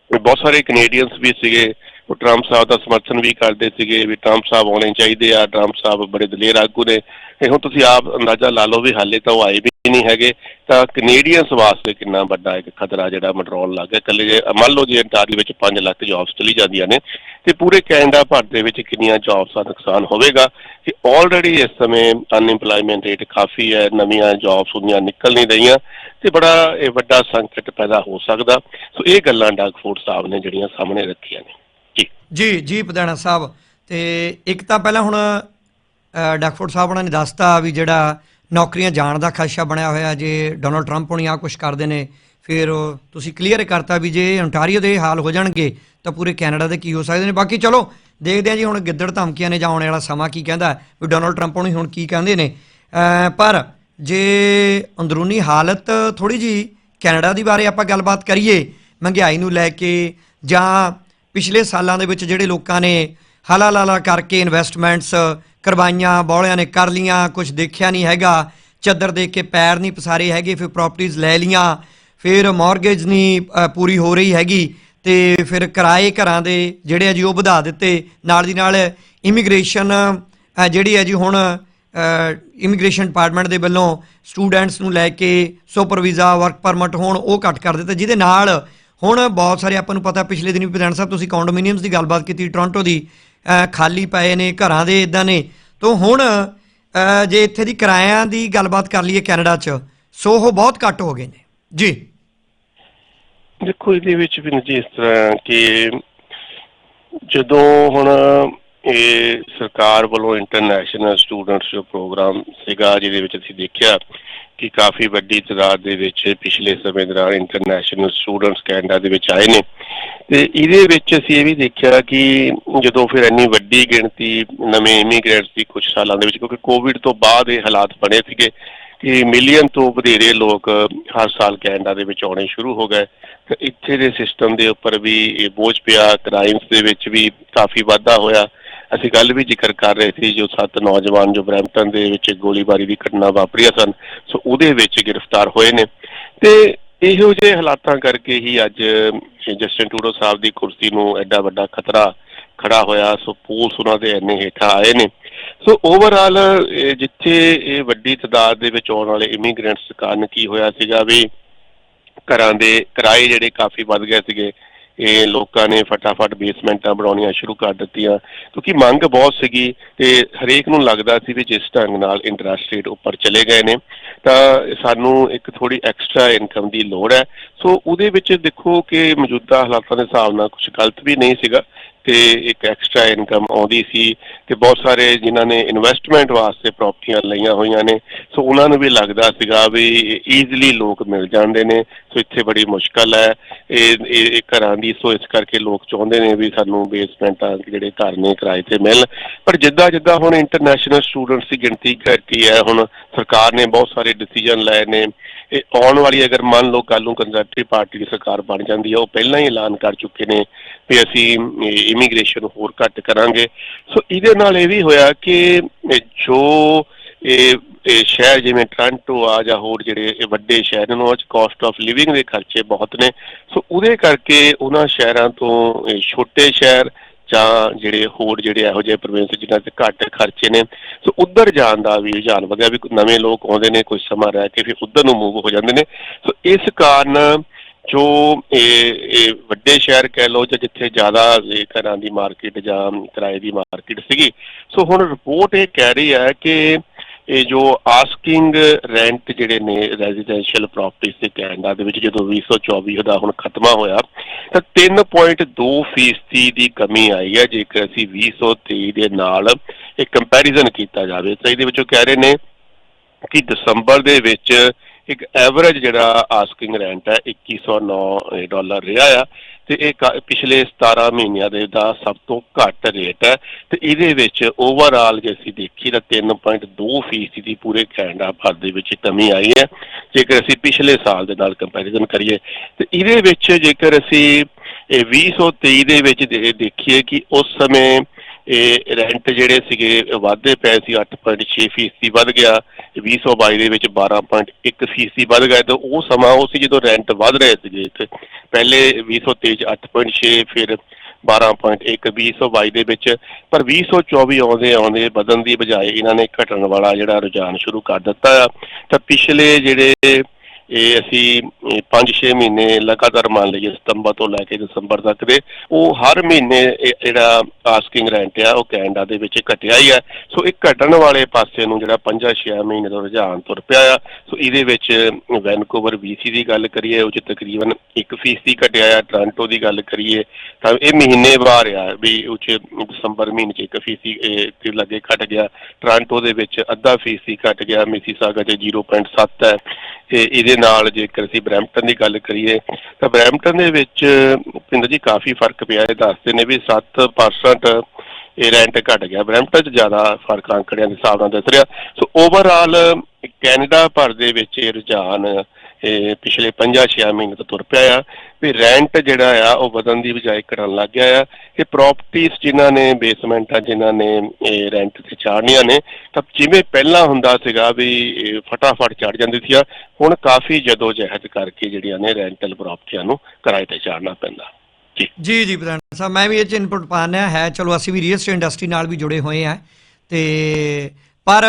ਬਹੁਤ ਸਾਰੇ ਕੈਨੇਡੀਅਨਸ ਵੀ ਸੀਗੇ ਉਹ ਟਰੰਪ ਸਾਹਿਬ ਦਾ ਸਮਰਥਨ ਵੀ ਕਰਦੇ ਸੀਗੇ ਵੀ ਟਰੰਪ ਸਾਹਿਬ ਆਉਣੇ ਚਾਹੀਦੇ ਆ ਟਰੰਪ ਸਾਹਿਬ ਬੜੇ ਦਲੇਰ ਆਗੂ ਨੇ। ਇਹ ਹੁਣ ਤੁਸੀਂ ਆਪ ਅੰਦਾਜ਼ਾ ਲਾ ਲਓ ਵੀ ਹਾਲੇ ਤਾਂ ਉਹ ਆਏ ਵੀ ਨਹੀਂ ਹੈਗੇ ਤਾਂ ਕੈਨੇਡੀਅਨਸ ਵਾਸਤੇ ਕਿੰਨਾ ਵੱਡਾ ਇੱਕ ਖਤਰਾ ਜਿਹੜਾ ਮੰਡਰਾਉਣ ਲੱਗ ਗਿਆ। ਇਕੱਲੇ ਜੇ ਮੰਨ ਲਓ ਜੇ ਅੰਟਾਰੀਓ ਵਿੱਚ 5 ਲੱਖ ਜੌਬਸ ਚਲੀ ਜਾਂਦੀਆਂ ਨੇ ਤੇ ਪੂਰੇ ਕੈਨੇਡਾ ਭਰ ਦੇ ਵਿੱਚ ਕਿੰਨੀਆਂ ਜੌਬਸ ਦਾ ਨੁਕਸਾਨ ਹੋਵੇਗਾ? ਕਿ ਆਲਰੇਡੀ ਇਸ ਸਮੇਂ ਅਨਇੰਪਲੋਇਮੈਂਟ ਰੇਟ ਕਾਫੀ ਹੈ ਨਵੀਆਂ ਜੌਬਸ ਉਹਦੀਆਂ ਨਿਕਲ ਨਹੀਂ ਰਹੀਆਂ ਤੇ ਬੜਾ ਇਹ ਵੱਡਾ ਸੰਕਟ ਪੈਦਾ ਹੋ ਸਕਦਾ। ਸੋ ਇਹ ਗੱਲਾਂ ਡਗਫੋਰਡ ਸਾਹਿਬ ਨੇ ਜਿਹੜੀਆਂ ਸਾਹਮਣੇ ਰੱਖੀਆਂ ਨੇ। ਜੀ। ਜੀ ਜੀ ਪਦੈਣਾ ਸਾਹਿਬ ਤੇ ਇੱਕ ਤਾਂ ਪਹਿਲਾਂ ਹੁਣ ਅ, ਡਾਕਫੋਰਡ ਸਾਹਿਬ ਉਹਨਾਂ ਨੇ ਦੱਸਤਾ ਵੀ ਜਿਹੜਾ ਨੌਕਰੀਆਂ ਜਾਣ ਦਾ ਖਦਸ਼ਾ ਬਣਿਆ ਹੋਇਆ ਜੇ ਡੋਨਲਡ ਟਰੰਪ ਹੁਣੀ ਆ ਕੁਝ ਕਰਦੇ ਨੇ, ਫਿਰ ਤੁਸੀਂ ਕਲੀਅਰ ਕਰਤਾ ਵੀ ਜੇ ਓਨਟਾਰੀਓ ਦੇ ਹਾਲ ਹੋ ਜਾਣਗੇ, ਤਾਂ ਪੂਰੇ ਕੈਨੇਡਾ ਦੇ ਕੀ ਹੋ ਸਕਦੇ ਨੇ। ਬਾਕੀ ਚਲੋ, ਦੇਖਦੇ ਹਾਂ ਜੀ ਹੁਣ ਗਿੱਦੜ ਧਮਕੀਆਂ ਨੇ ਜਾਂ ਆਉਣ ਵਾਲਾ ਸਮਾਂ ਕੀ ਕਹਿੰਦਾ, ਵੀ ਡੋਨਲਡ ਟਰੰਪ ਹੁਣੀ ਹੁਣ ਕੀ ਕਹਿੰਦੇ ਨੇ। ਪਰ ਜੇ ਅੰਦਰੂਨੀ ਹਾਲਤ ਥੋੜੀ ਜੀ ਕੈਨੇਡਾ ਦੀ ਬਾਰੇ ਆਪਾਂ ਗੱਲਬਾਤ ਕਰੀਏ, ਮਹਿੰਗਾਈ ਨੂੰ ਲੈ ਕੇ ਜਾਂ ਪਿਛਲੇ ਸਾਲਾਂ ਦੇ ਵਿੱਚ ਜਿਹੜੇ ਲੋਕਾਂ ਨੇ ਹਲਾ ਲਾਲਾ ਕਰਕੇ ਇਨਵੈਸਟਮੈਂਟਸ ਕਰਵਾਈਆਂ, ਬੌਲਿਆਂ ਨੇ ਕਰ ਲੀਆਂ ਕੁਝ ਦੇਖਿਆ ਨਹੀਂ ਹੈਗਾ। ਚੱਦਰ ਦੇਖ ਕੇ ਪੈਰ ਨਹੀਂ ਪਸਾਰੇ ਹੈਗੇ, ਫਿਰ ਪ੍ਰਾਪਰਟੀਆਂ ਲੈ ਲੀਆਂ ਫਿਰ ਮਾਰਗੇਜ ਨਹੀਂ ਪੂਰੀ ਹੋ ਰਹੀ ਹੈਗੀ ਤੇ ਫਿਰ ਕਿਰਾਏ ਘਰਾਂ ਦੇ ਜਿਹੜੇ ਆ ਜੀ ਉਹ ਵਧਾ ਦਿੱਤੇ। ਨਾਲ ਦੀ ਨਾਲ ਇਮੀਗ੍ਰੇਸ਼ਨ ਜਿਹੜੀ ਹੈ ਜੀ ਹੁਣ ਇਮੀਗ੍ਰੇਸ਼ਨ ਡਿਪਾਰਟਮੈਂਟ ਦੇ ਵੱਲੋਂ ਸਟੂਡੈਂਟਸ ਨੂੰ ਲੈ ਕੇ ਸੁਪਰ ਵੀਜ਼ਾ ਵਰਕ ਪਰਮਿਟ ਹੋਣ, ਉਹ ਘੱਟ ਕਰ ਦਿੱਤਾ, ਜਿਹਦੇ ਨਾਲ ਹੁਣ ਬਹੁਤ ਸਾਰੇ ਆਪਾਂ ਨੂੰ ਪਤਾ ਪਿਛਲੇ ਦਿਨ ਵੀ ਪ੍ਰਧਾਨ ਸਾਹਿਬ ਤੁਸੀਂ ਕੌਂਡੋਮੀਨੀਅਮਸ ਦੀ ਗੱਲਬਾਤ ਕੀਤੀ ਟੋਰਾਂਟੋ ਦੀ। ਖਾਲੀ ਪਏ ਨੇ, ਘਰਾਂ ਦੇ ਇਦਾਂ ਨੇ। ਤੋਂ ਹੁਣ ਜੇ ਇੱਥੇ ਦੀ ਕਿਰਾਇਆਂ ਦੀ ਗੱਲਬਾਤ ਕਰ ਲਈਏ ਕੈਨੇਡਾ 'ਚ, ਸੋ ਉਹ ਬਹੁਤ ਘੱਟ ਹੋ ਗਏ ਨੇ। ਜੀ। ਦੇਖੋ, ਇਹਦੇ ਵਿੱਚ ਵੀ ਜੀ ਇਸ ਤਰ੍ਹਾਂ ਕਿ ਜਦੋਂ ਹੁਣ ਇਹ ਸਰਕਾਰ ਵੱਲੋਂ ਇੰਟਰਨੈਸ਼ਨਲ ਸਟੂਡੈਂਟਸ ਜੋ ਪ੍ਰੋਗਰਾਮ ਸੀਗਾ, ਜਿਹਦੇ ਵਿੱਚ ਅਸੀਂ ਦੇਖਿਆ ਕਿ ਕਾਫੀ ਵੱਡੀ ਤਾਦਾਦ ਦੇ ਵਿੱਚ ਪਿਛਲੇ ਸਮੇਂ ਦੌਰਾਨ ਇੰਟਰਨੈਸ਼ਨਲ ਸਟੂਡੈਂਟਸ ਕੈਨੇਡਾ ਦੇ ਵਿੱਚ ਆਏ ਨੇ। ਤੇ ਇਹਦੇ ਵਿੱਚ ਅਸੀਂ ਇਹ ਵੀ ਦੇਖਿਆ ਕਿ ਜਦੋਂ ਫਿਰ ਇੰਨੀ ਵੱਡੀ ਗਿਣਤੀ ਨਵੇਂ ਇਮੀਗ੍ਰੈਂਟਸ ਦੀ ਕੁਝ ਸਾਲਾਂ ਦੇ ਵਿੱਚ, ਕਿਉਂਕਿ ਕੋਵਿਡ ਤੋਂ ਬਾਅਦ ਇਹ ਹਾਲਾਤ ਬਣੇ ਸੀਗੇ ਕਿ ਮਿਲੀਅਨ ਤੋਂ ਵਧੇਰੇ ਲੋਕ ਹਰ ਸਾਲ ਕੈਨੇਡਾ ਦੇ ਵਿੱਚ ਆਉਣੇ ਸ਼ੁਰੂ ਹੋ ਗਏ। ਤੇ ਇੱਥੇ ਦੇ ਸਿਸਟਮ ਦੇ ਉੱਪਰ ਵੀ ਇਹ ਬੋਝ ਪਿਆ ਕ੍ਰਾਈਮਸ ਦੇ ਵਿੱਚ ਵੀ ਕਾਫੀ ਵਾਧਾ ਹੋਇਆ। ਅਸੀਂ ਕੱਲ ਵੀ ਜ਼ਿਕਰ ਕਰ ਰਹੇ ਸੀ ਜੋ ਸੱਤ ਨੌਜਵਾਨ ਜੋ ਬਰੈਂਪਟਨ ਦੇ ਵਿੱਚ ਗੋਲੀਬਾਰੀ ਦੀ ਘਟਨਾ ਵਾਪਰੀਆਂ ਸਨ, ਸੋ ਉਹਦੇ ਵਿੱਚ ਗ੍ਰਿਫਤਾਰ ਹੋਏ ਨੇ। ਤੇ ਇਹੋ ਜਿਹੇ ਹਾਲਾਤਾਂ ਕਰਕੇ ਹੀ ਅੱਜ ਜਸਟਿਨ ਟੂਡੋ ਸਾਹਿਬ ਦੀ ਕੁਰਸੀ ਨੂੰ ਐਡਾ ਵੱਡਾ ਖਤਰਾ ਖੜਾ ਹੋਇਆ, ਸੋ ਪੁਲਿਸ ਉਹਨਾਂ ਦੇ ਇੰਨੇ ਹੇਠਾਂ ਆਏ ਨੇ। ਸੋ ਓਵਰਆਲ ਜਿੱਥੇ ਇਹ ਵੱਡੀ ਤਾਦਾਦ ਦੇ ਵਿੱਚ ਆਉਣ ਵਾਲੇ ਇਮੀਗ੍ਰੈਂਟਸ ਕਾਰਨ ਕੀ ਹੋਇਆ ਸੀਗਾ ਵੀ ਘਰਾਂ ਦੇ ਕਿਰਾਏ ਜਿਹੜੇ ਕਾਫੀ ਵੱਧ ਗਏ ਸੀਗੇ ਇਹ ਲੋਕਾਂ ਨੇ ਫਟਾਫਟ ਬੇਸਮੈਂਟਾਂ ਬਣਾਉਣੀਆਂ ਸ਼ੁਰੂ ਕਰ ਦਿੱਤੀਆਂ, ਕਿਉਂਕਿ ਮੰਗ ਬਹੁਤ ਸੀਗੀ ਤੇ ਹਰੇਕ ਨੂੰ ਲੱਗਦਾ ਸੀ ਵੀ ਜਿਸ ਢੰਗ ਨਾਲ ਇੰਟਰਸਟ ਰੇਟ ਉੱਪਰ ਚਲੇ ਗਏ ਨੇ, ਤਾਂ ਸਾਨੂੰ ਇੱਕ ਥੋੜੀ ਐਕਸਟਰਾ ਇਨਕਮ ਦੀ ਲੋੜ ਹੈ। ਸੋ ਉਹਦੇ ਵਿੱਚ ਦੇਖੋ ਕਿ ਮੌਜੂਦਾ ਹਾਲਾਤਾਂ ਦੇ ਹਿਸਾਬ ਨਾਲ ਕੁਝ ਗਲਤ ਵੀ ਨਹੀਂ ਸੀਗਾ ਤੇ ਇੱਕ ਐਕਸਟਰਾ ਇਨਕਮ ਆਉਂਦੀ ਸੀ ਤੇ ਬਹੁਤ ਸਾਰੇ ਜਿਨ੍ਹਾਂ ਨੇ ਇਨਵੈਸਟਮੈਂਟ ਵਾਸਤੇ ਪ੍ਰਾਪਰਟੀਆਂ ਲਈਆਂ ਹੋਈਆਂ ਨੇ। ਸੋ ਉਹਨਾਂ ਨੂੰ ਵੀ ਲੱਗਦਾ ਸੀਗਾ ਵੀ ਈਜ਼ੀਲੀ ਲੋਕ ਮਿਲ ਜਾਂਦੇ ਨੇ। ਸੋ ਇੱਥੇ ਬੜੀ ਮੁਸ਼ਕਲ ਹੈ। ਇਹ ਇਹ ਘਰਾਂ ਦੀ ਸੋ ਇਸ ਕਰਕੇ ਲੋਕ ਚਾਹੁੰਦੇ ਨੇ ਵੀ ਸਾਨੂੰ ਬੇਸਮੈਂਟਾਂ ਜਿਹੜੇ ਘਰ ਨੇ ਕਿਰਾਏ ਤੇ ਮਿਲਣ। ਪਰ ਜਿੱਦਾਂ ਜਿੱਦਾਂ ਹੁਣ ਇੰਟਰਨੈਸ਼ਨਲ ਸਟੂਡੈਂਟਸ ਦੀ ਗਿਣਤੀ ਘਟੀ ਹੈ ਹੁਣ ਸਰਕਾਰ ਨੇ ਬਹੁਤ ਸਾਰੇ ਡਿਸੀਜਨ ਲਏ ਨੇ। ਇਹ ਆਉਣ ਵਾਲੀ ਅਗਰ ਮੰਨ ਲਓ ਕੱਲ ਨੂੰ ਕੰਜ਼ਰਵੇਟਿਵ ਪਾਰਟੀ ਦੀ ਸਰਕਾਰ ਬਣ ਜਾਂਦੀ ਹੈ, ਉਹ ਪਹਿਲਾਂ ਹੀ ਐਲਾਨ ਕਰ ਚੁੱਕੇ ਨੇ ਵੀ ਅਸੀਂ ਇਮੀਗ੍ਰੇਸ਼ਨ ਹੋਰ ਘੱਟ ਕਰਾਂਗੇ। ਸੋ ਇਹਦੇ ਨਾਲ ਇਹ ਵੀ ਹੋਇਆ ਕਿ ਜੋ ਇਹ ਸ਼ਹਿਰ ਜਿਵੇਂ ਟ੍ਰਾਂਟੋ ਆ ਜਾਂ ਹੋਰ ਜਿਹੜੇ ਵੱਡੇ ਸ਼ਹਿਰ ਨੇ ਉਹ 'ਚ ਕਾਸਟ ਆਫ ਲਿਵਿੰਗ ਦੇ ਖਰਚੇ ਬਹੁਤ ਨੇ। ਸੋ ਉਹਦੇ ਕਰਕੇ ਉਹਨਾਂ ਸ਼ਹਿਰਾਂ ਤੋਂ ਛੋਟੇ ਸ਼ਹਿਰ ਜਾਂ ਜਿਹੜੇ ਹੋਰ ਜਿਹੜੇ ਇਹੋ ਜਿਹੇ ਪ੍ਰੋਵਿੰਸ ਜਿਨ੍ਹਾਂ ਤੇ ਘੱਟ ਖਰਚੇ ਨੇ, ਸੋ ਉੱਧਰ ਜਾਣ ਦਾ ਵੀ ਰੁਝਾਨ ਵਧਿਆ ਵੀ ਨਵੇਂ ਲੋਕ ਆਉਂਦੇ ਨੇ ਕੁਝ ਸਮਾਂ ਰਹਿ ਕੇ ਫਿਰ ਉੱਧਰ ਨੂੰ ਮੂਵ ਹੋ ਜਾਂਦੇ ਨੇ। ਸੋ ਇਸ ਕਾਰਨ ਜੋ ਇਹ ਵੱਡੇ ਸ਼ਹਿਰ ਕਹਿ ਲਓ ਜਾਂ ਜਿੱਥੇ ਜ਼ਿਆਦਾ ਘਰਾਂ ਦੀ ਮਾਰਕੀਟ ਜਾਂ ਕਿਰਾਏ ਦੀ ਮਾਰਕੀਟ ਸੀਗੀ, ਸੋ ਹੁਣ ਰਿਪੋਰਟ ਇਹ ਕਹਿ ਰਹੀ ਹੈ ਕਿ ਇਹ ਜੋ ਆਸਕਿੰਗ ਰੈਂਟ ਜਿਹੜੇ ਨੇ ਰੈਜ਼ੀਡੈਂਸ਼ੀਅਲ ਪ੍ਰਾਪਰਟੀਜ਼ ਦੇ ਕੈਨੇਡਾ ਦੇ ਵਿੱਚ ਜਦੋਂ 2024 ਦਾ ਹੁਣ ਖਤਮਾ ਹੋਇਆ, ਤਾਂ 3.2 ਫੀਸਦੀ ਦੀ ਕਮੀ ਆਈ ਹੈ, ਜੇਕਰ ਅਸੀਂ 2023 ਦੇ ਨਾਲ ਇਹ ਕੰਪੈਰੀਜ਼ਨ ਕੀਤਾ ਜਾਵੇ, ਤਾਂ ਇਹਦੇ ਵਿੱਚੋਂ ਕਹਿ ਰਹੇ ਨੇ ਕਿ ਦਸੰਬਰ ਦੇ ਵਿੱਚ ਇੱਕ ਐਵਰੇਜ ਜਿਹੜਾ ਆਸਕਿੰਗ ਰੈਂਟ ਹੈ 2109 ਡਾਲਰ ਰਿਹਾ ਆ। ਤੇ ਇਹ ਕਾ- ਪਿਛਲੇ 17 ਮਹੀਨਿਆਂ ਦੇ ਦਾ ਸਭ ਤੋਂ ਘੱਟ ਰੇਟ ਹੈ ਤੇ ਇਹਦੇ ਵਿੱਚ ਓਵਰਆਲ ਜੇ ਅਸੀਂ ਦੇਖੀ ਤਾਂ 3.2 ਫੀਸਦੀ ਦੀ ਪੂਰੇ ਕੈਨੇਡਾ ਭਰ ਦੇ ਵਿੱਚ ਕਮੀ ਆਈ ਹੈ। ਜੇਕਰ ਅਸੀਂ ਪਿਛਲੇ ਸਾਲ ਦੇ ਨਾਲ ਕੰਪੈਰੀਜ਼ਨ ਕਰੀਏ ਤੇ ਇਹਦੇ ਵਿੱਚ ਜੇਕਰ ਅਸੀਂ ਇਹ 2023 ਦੇ ਵਿੱਚ ਦੇਖੀਏ ਕਿ ਉਸ ਸਮੇਂ ਇਹ ਰੈਂਟ ਜਿਹੜੇ ਸੀਗੇ ਵਾਧੇ ਪਏ ਸੀ 8.6 ਫੀਸਦੀ ਵੱਧ ਗਿਆ 2022 ਦੇ ਵਿੱਚ 12.1 ਫੀਸਦੀ ਵੱਧ ਗਿਆ ਤਾਂ ਉਹ ਸਮਾਂ ਉਹ ਸੀ ਜਦੋਂ ਰੈਂਟ ਵੱਧ ਰਹੇ ਸੀਗੇ ਇੱਥੇ। ਪਹਿਲੇ 2023 ਚ 8.6 ਫਿਰ 12.1 2022 ਦੇ ਵਿੱਚ। ਪਰ 2024 ਆਉਂਦੇ ਆਉਂਦੇ ਵਧਣ ਦੀ ਬਜਾਏ ਇਹਨਾਂ ਨੇ ਘਟਣ ਵਾਲਾ ਜਿਹੜਾ ਰੁਝਾਨ ਸ਼ੁਰੂ ਕਰ ਦਿੱਤਾ ਆ। ਤਾਂ ਪਿਛਲੇ ਜਿਹੜੇ ਇਹ ਅਸੀਂ 5-6 ਮਹੀਨੇ ਲਗਾਤਾਰ ਮੰਨ ਲਈਏ ਸਤੰਬਰ ਤੋਂ ਲੈ ਕੇ ਦਸੰਬਰ ਤੱਕ ਦੇ, ਉਹ ਹਰ ਮਹੀਨੇ ਜਿਹੜਾ ਆਸਕਿੰਗ ਰੈਂਟ ਆ, ਉਹ ਕੈਨੇਡਾ ਦੇ ਵਿੱਚ ਘਟਿਆ ਹੀ ਹੈ ਸੋ ਇਹ ਘਟਣ ਵਾਲੇ ਪਾਸੇ ਨੂੰ ਜਿਹੜਾ 5-6 ਮਹੀਨੇ ਤੋਂ ਰੁਝਾਨ ਤੁਰ ਪਿਆ ਆ। ਸੋ ਇਹਦੇ ਵਿੱਚ ਵੈਨਕੂਵਰ BC ਦੀ ਗੱਲ ਕਰੀਏ, ਉਹ 'ਚ ਤਕਰੀਬਨ 1% ਘਟਿਆ ਆ। ਟ੍ਰਾਂਟੋ ਦੀ ਗੱਲ ਕਰੀਏ ਤਾਂ ਇਹ ਮਹੀਨੇ ਬਾਅਦ ਆ ਵੀ ਉਹ 'ਚ ਦਸੰਬਰ ਮਹੀਨੇ 'ਚ 1% ਤੇ ਲੱਗੇ ਘਟ ਗਿਆ। ਟ੍ਰਾਂਟੋ ਦੇ ਵਿੱਚ ਅੱਧਾ ਫੀਸਦੀ ਘਟ ਗਿਆ। ਮਿਸੀਸਾਗਾ 'ਚ 0.7 ਹੈ। ਤੇ ਇਹਦੇ ਨਾਲ ਜੇਕਰ ਅਸੀਂ ਬਰੈਂਪਟਨ ਦੀ ਗੱਲ ਕਰੀਏ, ਤਾਂ ਬਰੈਂਪਟਨ ਦੇ ਵਿੱਚ ਪਿੰਡ ਜੀ ਕਾਫੀ ਫ਼ਰਕ ਪਿਆ, ਇਹ ਦੱਸਦੇ ਨੇ ਵੀ 7% ਇਹ ਰੈਂਟ ਘਟ ਗਿਆ। ਬਰੈਂਪਟਨ 'ਚ ਜ਼ਿਆਦਾ ਫ਼ਰਕ ਅੰਕੜਿਆਂ ਦੇ ਹਿਸਾਬ ਨਾਲ ਦੱਸ ਰਿਹਾ। ਸੋ ਓਵਰਆਲ ਕੈਨੇਡਾ ਭਰ ਦੇ ਵਿੱਚ ਇਹ ਰੁਝਾਨ ਇਹ ਪਿਛਲੇ 5-6 ਮਹੀਨੇ ਤੋਂ ਤੁਰ ਪਿਆ ਆ। ਵੀ ਰੈਂਟ ਜਿਹੜਾ ਆ, ਉਹ ਵਧਣ ਦੀ ਬਜਾਏ ਘਟਣ ਲੱਗ ਗਿਆ ਆ। ਇਹ ਪ੍ਰਾਪਰਟੀਆਂ ਜਿਨ੍ਹਾਂ ਨੇ ਬੇਸਮੈਂਟਾਂ ਜਿਨ੍ਹਾਂ ਨੇ ਇਹ ਰੈਂਟ ਤੇ ਚਾੜਨੀਆਂ ਨੇ, ਤਾਂ ਜਿਵੇਂ ਪਹਿਲਾਂ ਹੁੰਦਾ ਸੀਗਾ ਵੀ ਫਟਾਫਟ ਚੜ ਜਾਂਦੀ ਸੀ ਹੁਣ ਕਾਫੀ ਜਦੋਜਹਿਦ ਕਰਕੇ ਜਿਹੜੀਆਂ ਨੇ ਰੈਂਟਲ ਪ੍ਰਾਪਰਟੀਆਂ ਨੂੰ ਕਿਰਾਏ ਤੇ ਚਾੜਨਾ ਪੈਂਦਾ। ਜੀ। ਜੀ ਪ੍ਰਧਾਨ ਸਾਹਿਬ, ਮੈਂ ਵੀ ਇਹ ਚ ਇਨਪੁਟ ਪਾਣਾ ਹੈ। ਚਲੋ, ਅਸੀਂ ਵੀ ਰੀਅਲ estate ਇੰਡਸਟਰੀ ਨਾਲ ਵੀ ਜੁੜੇ ਹੋਏ ਆ ਤੇ ਪਰ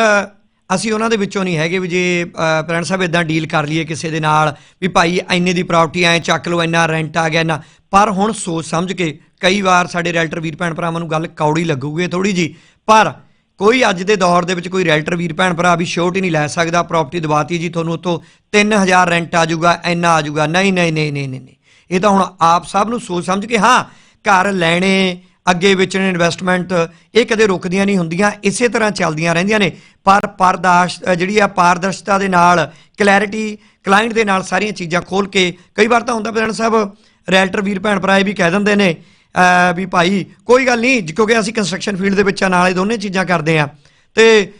ਅਸੀਂ ਉਹਨਾਂ ਦੇ ਵਿੱਚੋਂ ਨਹੀਂ ਹੈਗੇ ਵੀ ਜੇ ਪ੍ਰੈਣ ਸਾਹਿਬ ਇਦਾਂ ਡੀਲ ਕਰ ਲਈਏ ਕਿਸੇ ਦੇ ਨਾਲ ਵੀ ਭਾਈ ਇੰਨੇ ਦੀ ਪ੍ਰਾਪਰਟੀ ਐ ਚੱਕ ਲਓ, ਇੰਨਾ ਰੈਂਟ ਆ ਗਿਆ ਨਾ ਪਰ ਹੁਣ ਸੋਚ ਸਮਝ ਕੇ ਕਈ ਵਾਰ ਸਾਡੇ ਰੈਲਟਰ ਵੀਰ ਭੈਣ ਭਰਾਵਾਂ ਨੂੰ ਗੱਲ ਕੌੜੀ ਲੱਗੂਗੀ ਥੋੜੀ ਜੀ ਪਰ ਕੋਈ ਅੱਜ ਦੇ ਦੌਰ ਦੇ ਵਿੱਚ ਕੋਈ ਰੈਲਟਰ ਵੀਰ ਭੈਣ ਭਰਾ ਵੀ ਸ਼ੋਰਟ ਨਹੀਂ ਲੈ ਸਕਦਾ ਪ੍ਰਾਪਰਟੀ ਦਵਾਤੀ ਜੀ ਤੁਹਾਨੂੰ ਉਤੋਂ 3000 ਰੈਂਟ ਆ ਜਾਊਗਾ, ਇੰਨਾ ਆ ਜਾਊਗਾ ਨਹੀਂ ਨਹੀਂ ਨਹੀਂ ਨਹੀਂ। ਇਹ ਤਾਂ ਹੁਣ ਆਪ ਸਭ ਨੂੰ ਸੋਚ ਸਮਝ ਕੇ, ਹਾਂ, ਘਰ ਲੈਣੇ ਅੱਗੇ ਵੇਚਣੇ ਇਨਵੈਸਟਮੈਂਟ ਇਹ ਕਦੇ ਰੁਕਦੀਆਂ ਨਹੀਂ ਹੁੰਦੀਆਂ, ਇਸੇ ਤਰ੍ਹਾਂ ਚੱਲਦੀਆਂ ਰਹਿੰਦੀਆਂ ਨੇ। ਪਰ ਪਰਦਾਸ਼ ਜਿਹੜੀ ਆ ਪਾਰਦਰਸ਼ਤਾ ਦੇ ਨਾਲ ਕਲੈਰਿਟੀ ਕਲਾਇੰਟ ਦੇ ਨਾਲ ਸਾਰੀਆਂ ਚੀਜ਼ਾਂ ਖੋਲ ਕੇ, ਕਈ ਵਾਰ ਤਾਂ ਹੁੰਦਾ ਪ੍ਰਧਾਨ ਸਾਹਿਬ ਰੈਲਟਰ ਵੀਰ ਭੈਣ ਭਰਾ ਇਹ ਵੀ ਕਹਿ ਦਿੰਦੇ ਨੇ ਵੀ ਭਾਈ, ਕੋਈ ਗੱਲ ਨਹੀਂ, ਕਿਉਂਕਿ ਅਸੀਂ ਕੰਸਟਰਕਸ਼ਨ ਫੀਲਡ ਦੇ ਵਿੱਚ ਆ, ਨਾਲੇ ਦੋਨੇ ਚੀਜ਼ਾਂ ਕਰਦੇ ਆ। ਤੇ